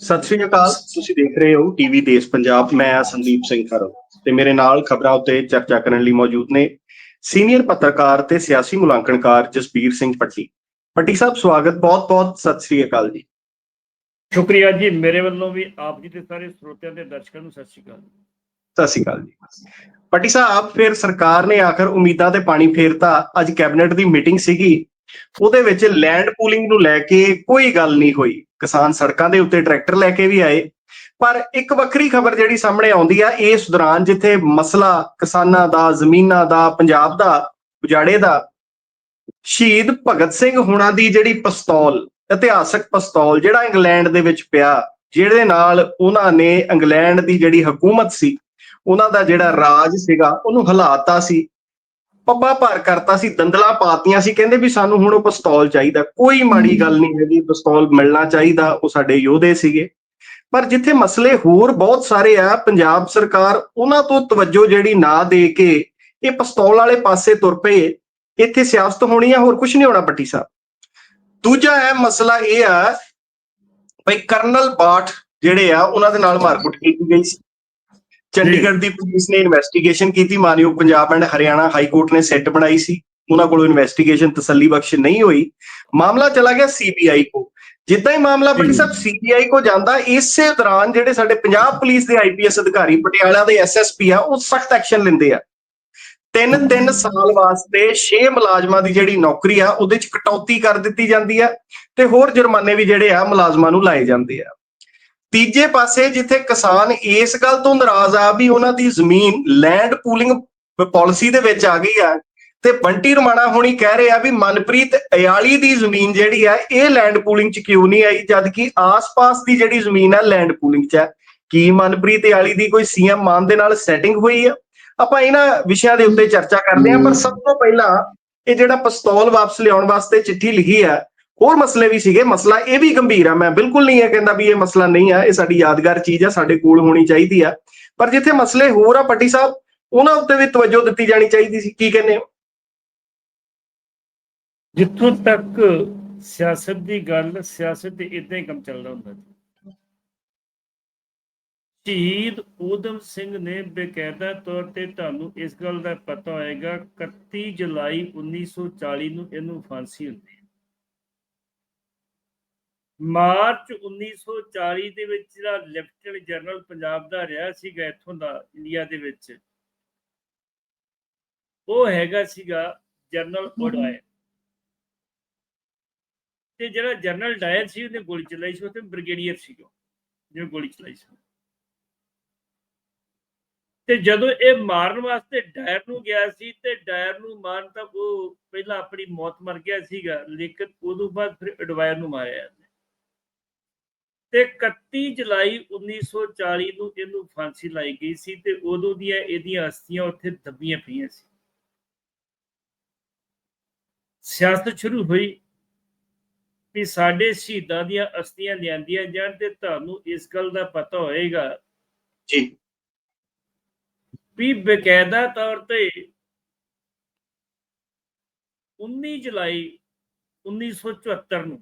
ਸਤਿ ਸ਼੍ਰੀ ਅਕਾਲ। ਤੁਸੀਂ ਦੇਖ ਰਹੇ ਹੋ ਟੀਵੀ ਦੇਸ਼ ਪੰਜਾਬ। ਮੈਂ ਹਾਂ ਸੰਦੀਪ ਸਿੰਘ ਖਰੋ ਤੇ ਮੇਰੇ ਨਾਲ ਖਬਰਾਂ ਉੱਤੇ ਚਰਚਾ ਕਰਨ ਲਈ ਮੌਜੂਦ ਨੇ ਸੀਨੀਅਰ ਪੱਤਰਕਾਰ ਤੇ ਸਿਆਸੀ ਮੁਲਾਂਕਣਕਾਰ ਜਸਬੀਰ ਸਿੰਘ ਪੱਟੀ ਪੱਟੀ ਸਾਹਿਬ ਸਵਾਗਤ ਬਹੁਤ-ਬਹੁਤ ਸਤਿ ਸ਼੍ਰੀ ਅਕਾਲ ਜੀ। ਸ਼ੁਕਰੀਆ ਜੀ। ਮੇਰੇ ਵੱਲੋਂ ਵੀ ਆਪ ਜੀ ਦੇ ਸਾਰੇ ਸਰੋਤਿਆਂ ਤੇ ਦਰਸ਼ਕਾਂ ਨੂੰ ਸਤਿ ਸ਼੍ਰੀ ਅਕਾਲ ਸਤਿ ਸ਼੍ਰੀ ਅਕਾਲ ਜੀ। ਪੱਟੀ ਸਾਹਿਬ ਫਿਰ ਸਰਕਾਰ ਨੇ ਆਖਰ ਉਮੀਦਾਂ ਤੇ ਪਾਣੀ ਫੇਰਤਾ। ਅੱਜ ਕੈਬਨਿਟ ਦੀ ਮੀਟਿੰਗ ਸੀਗੀ। ਉਹਦੇ ਵਿੱਚ ਲੈਂਡ ਪੂਲਿੰਗ ਨੂੰ ਲੈ ਕੇ ਕੋਈ ਗੱਲ ਨਹੀਂ ਹੋਈ। ਕਿਸਾਨ ਸੜਕਾਂ ਦੇ ਉੱਤੇ ਟਰੈਕਟਰ ਲੈ ਕੇ ਵੀ ਆਏ। ਪਰ ਇੱਕ ਵੱਖਰੀ ਖਬਰ ਜਿਹੜੀ ਸਾਹਮਣੇ ਆਉਂਦੀ ਆ, ਇਸ ਦੌਰਾਨ ਜਿੱਥੇ ਮਸਲਾ ਕਿਸਾਨਾਂ ਦਾ, ਜ਼ਮੀਨਾਂ ਦਾ, ਪੰਜਾਬ ਦਾ, ਉਜਾੜੇ ਦਾ, ਸ਼ਹੀਦ ਭਗਤ ਸਿੰਘ ਹੁਣਾਂ ਦੀ ਜਿਹੜੀ ਪਿਸਤੌਲ, ਇਤਿਹਾਸਕ ਪਿਸਤੌਲ ਜਿਹੜਾ ਇੰਗਲੈਂਡ ਦੇ ਵਿੱਚ ਪਿਆ, ਜਿਹਦੇ ਨਾਲ ਉਹਨਾਂ ਨੇ ਇੰਗਲੈਂਡ ਦੀ ਜਿਹੜੀ ਹਕੂਮਤ ਸੀ, ਉਹਨਾਂ ਦਾ ਜਿਹੜਾ ਰਾਜ ਸੀਗਾ, ਉਹਨੂੰ ਹਲਾਤਾ ਸੀ। ਪੱਬਾ ਭਰ ਕਰਤਾ ਸੀ ਦੰਦਲਾ ਪਾਤੀਆਂ ਸੀ ਕਹਿੰਦੇ ਵੀ ਸਾਨੂੰ ਹੁਣ ਉਹ ਪਿਸਤੌਲ ਚਾਹੀਦਾ ਕੋਈ ਮਾੜੀ ਗੱਲ ਨਹੀਂ ਹੈਗੀ ਪਿਸਤੌਲ ਮਿਲਣਾ ਚਾਹੀਦਾ ਉਹ ਸਾਡੇ ਯੋਧੇ ਸੀਗੇ। ਪਰ ਜਿੱਥੇ ਮਸਲੇ ਹੋਰ ਬਹੁਤ ਸਾਰੇ ਆ ਪੰਜਾਬ ਸਰਕਾਰ ਉਹਨਾਂ ਤੋਂ ਤਵੱਜੋ ਜਿਹੜੀ ਨਾ ਦੇ ਕੇ ਇਹ ਪਿਸਤੌਲ ਵਾਲੇ ਪਾਸੇ ਤੁਰ ਪਏ ਇੱਥੇ ਸਿਆਸਤ ਹੋਣੀ ਆ ਹੋਰ ਕੁਝ ਨਹੀਂ ਹੋਣਾ ਪੱਟੀ ਸਾਹਿਬ। ਦੂਜਾ ਹੈ ਮਸਲਾ ਇਹ ਆ ਭਈ ਕਰਨਲ ਬਾਠ ਜਿਹੜੇ ਆ ਉਹਨਾਂ ਦੇ ਨਾਲ ਮਾਰਕੁੱਟ ਕੀਤੀ ਗਈ ਸੀ। ਚੰਡੀਗੜ੍ਹ ਦੀ ਪੁਲਿਸ ਨੇ ਇਨਵੈਸਟੀਗੇਸ਼ਨ ਕੀਤੀ। ਮਾਨਯੋਗ Punjab and Haryana high court ਨੇ ਸੈੱਟ ਬਣਾਈ ਸੀ। ਉਹਨਾਂ ਕੋਲੋਂ ਇਨਵੈਸਟੀਗੇਸ਼ਨ ਤਸੱਲੀ ਬਖਸ਼ ਨਹੀਂ ਹੋਈ। ਮਾਮਲਾ ਚਲਾ ਗਿਆ ਸੀਬੀਆਈ ਕੋ ਜਿੱਦਾਂ ਹੀ ਮਾਮਲਾ ਬੜੀ ਸਭ ਸੀਬੀਆਈ ਕੋ ਜਾਂਦਾ। ਇਸੇ ਦੌਰਾਨ ਜਿਹੜੇ ਸਾਡੇ ਪੰਜਾਬ ਪੁਲਿਸ ਦੇ ਆਈਪੀਐਸ ਅਧਿਕਾਰੀ ਪਟਿਆਲਾ ਦੇ ਐਸਐਸਪੀ ਆ ਉਹ ਸਖਤ ਐਕਸ਼ਨ ਲੈਂਦੇ ਆ। ਤਿੰਨ ਤਿੰਨ ਸਾਲ ਵਾਸਤੇ 6 ਮੁਲਾਜ਼ਮਾਂ ਦੀ ਜਿਹੜੀ ਨੌਕਰੀ ਆ ਉਹਦੇ ਚ ਕਟੌਤੀ ਕਰ ਦਿੱਤੀ ਜਾਂਦੀ ਆ। ਤੇ ਹੋਰ ਜੁਰਮਾਨੇ ਵੀ ਜਿਹੜੇ ਆ ਮੁਲਾਜ਼ਮਾਂ ਨੂੰ ਲਾਏ ਜਾਂਦੇ ਆ। ਤੀਜੇ ਪਾਸੇ ਜਿੱਥੇ ਕਿਸਾਨ ਇਸ ਗੱਲ ਤੋਂ ਨਾਰਾਜ਼ ਆ ਵੀ ਉਹਨਾਂ ਦੀ ਜ਼ਮੀਨ ਲੈਂਡ ਪੂਲਿੰਗ ਪਾਲਿਸੀ ਦੇ ਵਿੱਚ ਆ ਗਈ ਆ, ਤੇ ਬੰਟੀ ਰਮਾਣਾ ਹੁਣੀ ਕਹਿ ਰਹੇ ਆ ਵੀ ਮਨਪ੍ਰੀਤ ਅਯਾਲੀ ਦੀ ਜ਼ਮੀਨ ਜਿਹੜੀ ਆ, ਇਹ ਲੈਂਡ ਪੂਲਿੰਗ ਚ ਕਿਉਂ ਨਹੀਂ ਆਈ? ਜਦ ਕਿ ਆਸ-ਪਾਸ ਦੀ ਜਿਹੜੀ ਜ਼ਮੀਨ ਆ ਲੈਂਡ ਪੂਲਿੰਗ ਚ ਆ। ਕੀ ਮਨਪ੍ਰੀਤ ਅਯਾਲੀ ਦੀ ਕੋਈ ਸੀਐਮ ਮਾਨ ਦੇ ਨਾਲ ਸੈਟਿੰਗ ਹੋਈ ਆ? ਆਪਾਂ ਇਹਨਾਂ ਵਿਸ਼ਿਆਂ ਦੇ ਉੱਤੇ ਚਰਚਾ ਕਰਦੇ ਹਾਂ, ਪਰ ਸਭ ਤੋਂ ਪਹਿਲਾਂ ਇਹ ਜਿਹੜਾ ਪਿਸਤੌਲ ਵਾਪਸ ਲਿਆਉਣ ਵਾਸਤੇ ਚਿੱਠੀ ਲਿਖੀ ਆ ਹੋਰ ਮਸਲੇ ਵੀ ਸੀਗੇ, ਮਸਲਾ ਇਹ ਵੀ ਗੰਭੀਰ ਆ, ਮੈਂ ਬਿਲਕੁਲ ਨਹੀਂ ਇਹ ਕਹਿੰਦਾ ਵੀ ਇਹ ਮਸਲਾ ਨਹੀਂ ਆ, ਇਹ ਸਾਡੀ ਯਾਦਗਾਰ ਚੀਜ਼ ਆ, ਸਾਡੇ ਕੋਲ ਹੋਣੀ ਚਾਹੀਦੀ ਆ। ਪਰ ਜਿੱਥੇ ਮਸਲੇ ਹੋਰ ਆ, ਪੱਟੀ ਸਾਹਿਬ, ਉਹਨਾਂ ਉੱਤੇ ਵੀ ਤਵੱਜੋ ਦਿੱਤੀ ਜਾਣੀ ਚਾਹੀਦੀ ਸੀ, ਕੀ ਕਹਿੰਦੇ ਹੋ? ਜਿੱਥੋਂ ਤੱਕ ਸਿਆਸਤ ਦੀ ਗੱਲ, ਸਿਆਸਤ ਦੇ ਇਦਾਂ ਹੀ ਕੰਮ ਚੱਲਦਾ ਹੁੰਦਾ ਸੀ। ਸ਼ਹੀਦ ਊਧਮ ਸਿੰਘ ਨੇ ਬਕਾਇਦਾ ਤੌਰ ਤੇ ਤੁਹਾਨੂੰ ਇਸ ਗੱਲ ਦਾ ਪਤਾ ਹੋਏਗਾ 31 ਜੁਲਾਈ 1940 ਨੂੰ ਇਹਨੂੰ ਫਾਂਸੀ ਹੁੰਦੀ ਮਾਰਚ 1940 ਦੇ ਵਿੱਚ ਜਿਹੜਾ ਲੈਫਟੀਨੈਂਟ ਜਨਰਲ ਪੰਜਾਬ ਦਾ ਰਿਹਾ ਸੀਗਾ ਇੱਥੋਂ ਦਾ ਇੰਡੀਆ ਦੇ ਵਿੱਚ। ਉਹ ਹੈਗਾ ਸੀਗਾ ਜਨਰਲ ਓਡਵਾਇਰ ਤੇ ਜਿਹੜਾ ਜਨਰਲ ਡਾਇਰ ਸੀ ਉਹਨੇ ਗੋਲੀ ਚਲਾਈ ਸੀ ਉਹ ਤੇ ਬ੍ਰਿਗੇਡੀਅਰ ਸੀਗਾ ਜਿਹਨੇ ਗੋਲੀ ਚਲਾਈ ਸੀ। ਤੇ ਜਦੋਂ ਇਹ ਮਾਰਨ ਵਾਸਤੇ ਡਾਇਰ ਨੂੰ ਗਿਆ ਸੀ ਤੇ ਡਾਇਰ ਨੂੰ ਮਾਰਨ ਤਾਂ ਉਹ ਪਹਿਲਾਂ ਆਪਣੀ ਮੌਤ ਮਰ ਗਿਆ ਸੀਗਾ ਲੇਕਿਨ ਉਦੋਂ ਬਾਅਦ ਫਿਰ ਐਡਵਾਇਰ ਨੂੰ ਮਾਰਿਆ। ਤੇ 31 ਜੁਲਾਈ 1940 ਨੂੰ ਇਹਨੂੰ ਫਾਂਸੀ ਲਾਈ ਗਈ ਸੀ ਤੇ ਉਦੋਂ ਦੀਆਂ ਇਹਦੀਆਂ ਅਸਥੀਆਂ ਉੱਥੇ ਦੱਬੀਆਂ ਪਈਆਂ ਸੀ। ਸਿਆਸਤ ਸ਼ੁਰੂ ਹੋਈ ਵੀ ਸਾਡੇ ਸ਼ਹੀਦਾਂ ਦੀਆਂ ਅਸਥੀਆਂ ਲਿਆਂਦੀਆਂ ਜਾਣ ਤੇ ਤੁਹਾਨੂੰ ਇਸ ਗੱਲ ਦਾ ਪਤਾ ਹੋਏਗਾ ਜੀ। ਵੀ ਬਕਾਇਦਾ ਤੌਰ ਤੇ 19 ਜੁਲਾਈ 1974 ਨੂੰ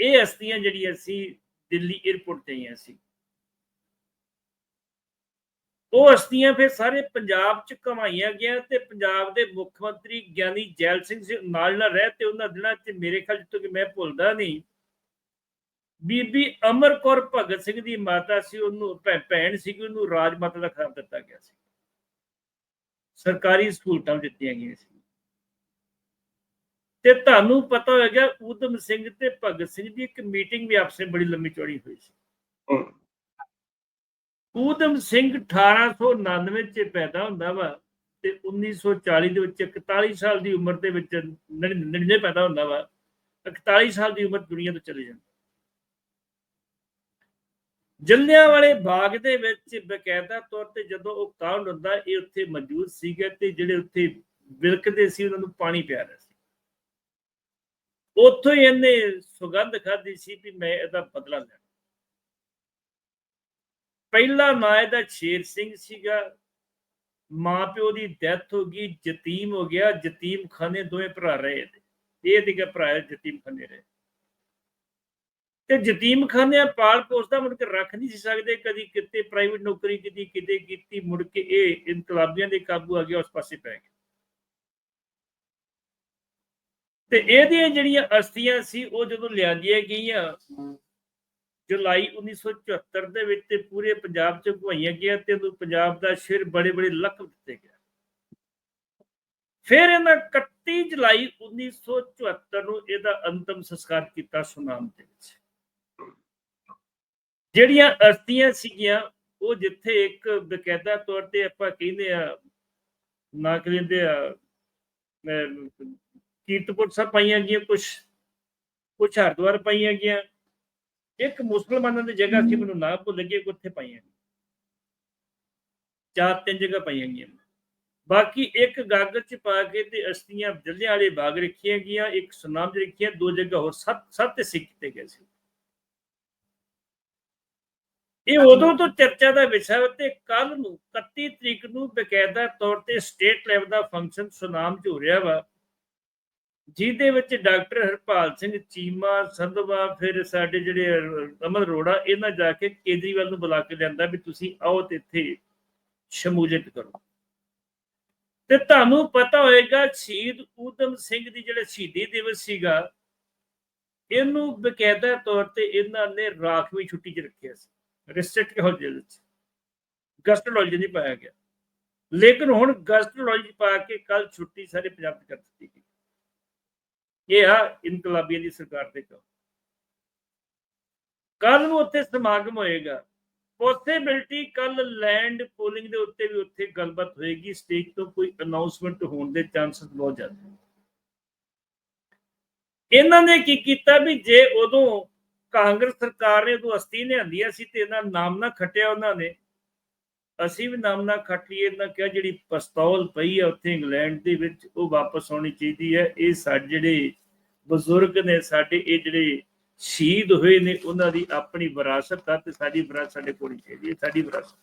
ਇਹ ਅਸਥੀਆਂ ਜਿਹੜੀਆਂ ਸੀ, ਦਿੱਲੀ 에ਅਰਪੋਰਟ ਤੇ ਆਈਆਂ ਸੀ। ਉਹ ਅਸਥੀਆਂ ਫਿਰ ਸਾਰੇ ਪੰਜਾਬ ਚ ਕਮਾਈਆਂ ਗਿਆ ਤੇ ਪੰਜਾਬ ਦੇ ਮੁੱਖ ਮੰਤਰੀ ਗਿਆਨੀ ਜੈਲ ਸਿੰਘ ਨਾਲ ਨਾਲ ਰਹਿ ਤੇ ਉਹਨਾਂ ਦਿਨਾਂ ਚ ਮੇਰੇ ਖਿਆਲ ਜਿੱਤੋਂ ਕਿ ਮੈਂ ਭੁੱਲਦਾ ਨਹੀਂ, ਬੀਬੀ ਅਮਰ ਕੌਰ ਭਗਤ ਸਿੰਘ ਦੀ ਮਾਤਾ ਸੀ, ਉਹਨੂੰ ਭੈਣ ਸੀ ਉਹਨੂੰ ਰਾਜ ਮਾਤਾ ਦਾ ਖਿਤਾਬ ਦਿੱਤਾ ਗਿਆ ਸੀ। ਸਰਕਾਰੀ ਸਹੂਲਤਾਂ ਦਿੱਤੀਆਂ ਗਈਆਂ ਸੀ। ਤੇ ਤੁਹਾਨੂੰ ਪਤਾ ਹੋਵੇਗਾ ਊਧਮ ਸਿੰਘ ਤੇ ਭਗਤ ਸਿੰਘ ਦੀ ਇੱਕ ਮੀਟਿੰਗ ਵੀ ਆਪਸੇ ਬੜੀ ਲੰਮੀ ਚੌੜੀ ਹੋਈ ਸੀ। ਊਧਮ ਸਿੰਘ 1899 ਚ ਪੈਦਾ ਹੁੰਦਾ ਵਾ ਤੇ 1940 ਦੇ ਵਿੱਚ 41 ਸਾਲ ਦੀ ਉਮਰ ਦੇ ਵਿੱਚ 99 ਪੈਦਾ ਹੁੰਦਾ ਵਾ 41 ਸਾਲ ਦੀ ਉਮਰ ਦੁਨੀਆ ਤੋਂ ਚਲੇ ਜਾਂਦਾ। ਜੱਲਿਆਂ ਵਾਲੇ ਬਾਗ ਦੇ ਵਿੱਚ ਬਕਾਇਦਾ ਤੌਰ ਤੇ ਜਦੋਂ ਉਹ ਕਾਉਂਡ ਹੁੰਦਾ ਇਹ ਉੱਥੇ ਮੌਜੂਦ ਸੀਗੇ ਤੇ ਜਿਹੜੇ ਉੱਥੇ ਵਿਲਕਦੇ ਸੀ ਉਹਨਾਂ ਨੂੰ ਪਾਣੀ ਪਿਆ ਰਿਹਾ ਸੀ। ਉੱਥੋਂ ਹੀ ਇਹਨੇ ਸੁਗੰਧ ਖਾਧੀ ਸੀ ਵੀ ਮੈਂ ਇਹਦਾ ਬਦਲਾ ਲੈਣਾ। ਪਹਿਲਾ ਨਾਂ ਇਹਦਾ ਸ਼ੇਰ ਸਿੰਘ ਸੀਗਾ। ਮਾਂ ਪਿਓ ਦੀ ਡੈਥ ਹੋ ਗਈ, ਯਤੀਮ ਹੋ ਗਿਆ। ਯਤੀਮ ਖਾਨੇ ਦੋਵੇਂ ਭਰਾ ਰਹੇ ਇਹ ਤੇ ਭਰਾ ਯਤੀਮ ਖਾਨੇ ਰਹੇ। ਤੇ ਯਤੀਮਖਾਨਿਆਂ ਪਾਲ ਪੋਸਦਾ ਮੁੜ ਕੇ ਰੱਖ ਨਹੀਂ ਸੀ ਸਕਦੇ। ਕਦੀ ਕਿਤੇ ਪ੍ਰਾਈਵੇਟ ਨੌਕਰੀ ਕੀਤੀ, ਕਿਤੇ ਕੀਤੀ। ਮੁੜ ਕੇ ਇਹ ਇਨਕਲਾਬੀਆਂ ਦੇ ਕਾਬੂ ਆ ਗਿਆ, ਉਸ ਪਾਸੇ ਪੈ ਗਿਆ। ਤੇ ਇਹਦੀਆਂ ਜਿਹੜੀਆਂ ਅਸਥੀਆਂ ਸੀ, ਉਹ ਜਦੋਂ ਲਿਆਂਦੀਆਂ ਗਈਆਂ, ਜੁਲਾਈ 1974 ਦੇ ਵਿੱਚ ਤੇ ਪੂਰੇ ਪੰਜਾਬ 'ਚ ਘੁਆਈਆਂ ਗਿਆ ਤੇ ਉਦੋਂ ਪੰਜਾਬ ਦਾ ਸ਼ਹਿਰ ਬੜੇ ਬੜੇ ਲਕਬ ਦਿੱਤੇ ਗਿਆ ਫਿਰ ਇਹਨਾਂ 31 ਜੁਲਾਈ 1974 ਨੂੰ ਇਹਦਾ ਅੰਤਮ ਸੰਸਕਾਰ ਕੀਤਾ ਸੁਨਾਮ ਦੇ ਵਿੱਚ। ਜਿਹੜੀਆਂ ਅਸਥੀਆਂ ਸੀਗੀਆਂ, ਉਹ ਜਿੱਥੇ ਇੱਕ ਬਕਾਇਦਾ ਤੌਰ ਤੇ ਆਪਾਂ ਕਹਿੰਦੇ ਆ, ਨਾ ਕਹਿੰਦੇ ਆ ਕੀਰਤਪੁਰ ਸਾਹਿਬ ਪਾਈਆਂ ਗਈਆਂ ਕੁਝ ਕੁਝ ਹਰਿਦੁਆਰ ਪਾਈਆਂ ਗਈਆਂ। ਇੱਕ ਮੁਸਲਮਾਨਾਂ ਦੀ ਜਗ੍ਹਾ ਸੀ ਮੈਨੂੰ ਨਾ ਭੁੱਲ ਗਈ ਉੱਥੇ ਪਾਈਆਂ। ਚਾਰ ਤਿੰਨ ਜਗ੍ਹਾ ਪਾਈਆਂ ਗਈਆਂ। ਬਾਕੀ ਇੱਕ ਗਾਗਰ ਚ ਪਾ ਕੇ ਤੇ ਅਸਤੀਆਂ ਜੱਲਿਆਂ ਵਾਲੇ ਬਾਗ ਰੱਖੀਆਂ ਗਈਆਂ ਇੱਕ ਸੁਨਾਮ ਚ ਰੱਖੀਆਂ ਦੋ ਜਗ੍ਹਾ ਹੋਰ ਸੱਤ ਸੱਤ ਸਿੱਖ ਕੀਤੇ ਗਏ ਸੀ। ਇਹ ਉਦੋਂ ਤੋਂ ਚਰਚਾ ਦਾ ਵਿਸ਼ਾ ਹੈ ਤੇ ਕੱਲ ਨੂੰ 31 ਤਰੀਕ ਨੂੰ ਬਕਾਇਦਾ ਤੌਰ ਤੇ ਸਟੇਟ ਲੈਵਲ ਦਾ ਫੰਕਸ਼ਨ ਸੁਨਾਮ ਚ ਹੋ ਰਿਹਾ ਵਾ। ਜਿਹਦੇ ਵਿੱਚ ਡਾਕਟਰ ਹਰਪਾਲ ਸਿੰਘ ਚੀਮਾ, ਸੰਧਵਾ, ਫਿਰ ਸਾਡੇ ਜਿਹੜੇ ਅਮਨ ਰੋੜਾ ਇਹਨਾਂ ਜਾ ਕੇ ਕੇਜਰੀਵਾਲ ਨੂੰ ਬੁਲਾ ਕੇ ਲਿਆਂਦਾ ਵੀ ਤੁਸੀਂ ਆਓ ਤੇ ਇੱਥੇ ਸ਼ਮੂਲੀਅਤ ਕਰੋ। ਤੇ ਤੁਹਾਨੂੰ ਪਤਾ ਹੋਏਗਾ, ਸ਼ਹੀਦ ਊਧਮ ਸਿੰਘ ਦੀ ਜਿਹੜਾ ਸ਼ਹੀਦੀ ਦਿਵਸ ਸੀਗਾ, ਇਹਨੂੰ ਬਕਾਇਦਾ ਤੌਰ ਤੇ ਇਹਨਾਂ ਨੇ ਰਾਖਵੀਂ ਛੁੱਟੀ 'ਚ ਰੱਖਿਆ ਸੀ ਰਿਸਟ੍ਰਿਕਟ ਹੋ ਜੇਲ੍ਹ 'ਚ। ਗਸਟਰੋਲੋਜੀ ਨਹੀਂ ਪਾਇਆ ਗਿਆ। ਲੇਕਿਨ ਹੁਣ ਗਸਟੋਲੋਜੀ ਪਾ ਕੇ ਕੱਲ ਛੁੱਟੀ ਸਾਰੇ ਪੰਜਾਬ 'ਚ ਕਰ ਦਿੱਤੀ ਗਈ। ਇਹ ਆ ਇਨਕਲਾਬੀਆਂ ਦੀ ਸਰਕਾਰ ਦੇ ਕੰਮ ਕੱਲ ਨੂੰ ਉੱਥੇ ਸਮਾਗਮ ਹੋਏਗਾ। ਪੋਸਿਬਿਲਟੀ ਕੱਲ ਲੈਂਡ ਪੋਲਿੰਗ ਦੇ ਉੱਤੇ ਵੀ ਉੱਥੇ ਗੱਲਬਾਤ ਹੋਏਗੀ। ਸਟੇਜ ਤੋਂ ਕੋਈ ਅਨਾਉਂਸਮੈਂਟ ਹੋਣ ਦੇ ਚਾਂਸਸ ਬਹੁਤ ਜ਼ਿਆਦਾ। ਇਹਨਾਂ ਨੇ ਕੀ ਕੀਤਾ ਵੀ ਜੇ ਉਦੋਂ ਕਾਂਗਰਸ ਸਰਕਾਰ ਨੇ ਉਦੋਂ ਅਸਤੀ ਲਿਆਂਦੀਆਂ ਸੀ ਤੇ ਇਹਨਾਂ ਨਾਮ ਨਾ ਖੱਟਿਆ ਉਹਨਾਂ ਨੇ ਅਸੀਂ ਵੀ ਨਾਮ ਨਾ ਖੱਟ ਲਈਏ ਇਹਨਾਂ ਕਿਹਾ ਜਿਹੜੀ ਪਿਸਤੌਲ ਪਈ ਹੈ ਉੱਥੇ ਇੰਗਲੈਂਡ ਦੇ ਵਿੱਚ, ਉਹ ਵਾਪਸ ਆਉਣੀ ਚਾਹੀਦੀ ਹੈ। ਇਹ ਸਾਡੇ ਜਿਹੜੇ ਬਜ਼ੁਰਗ ਨੇ, ਸਾਡੇ ਇਹ ਜਿਹੜੇ ਸ਼ਹੀਦ ਹੋਏ ਨੇ, ਉਹਨਾਂ ਦੀ ਆਪਣੀ ਵਿਰਾਸਤ ਆ ਤੇ ਸਾਡੀ ਵਿਰਾਸਤ ਸਾਡੇ ਕੋਲ ਹੀ ਚਾਹੀਦੀ ਹੈ ਸਾਡੀ ਵਿਰਾਸਤ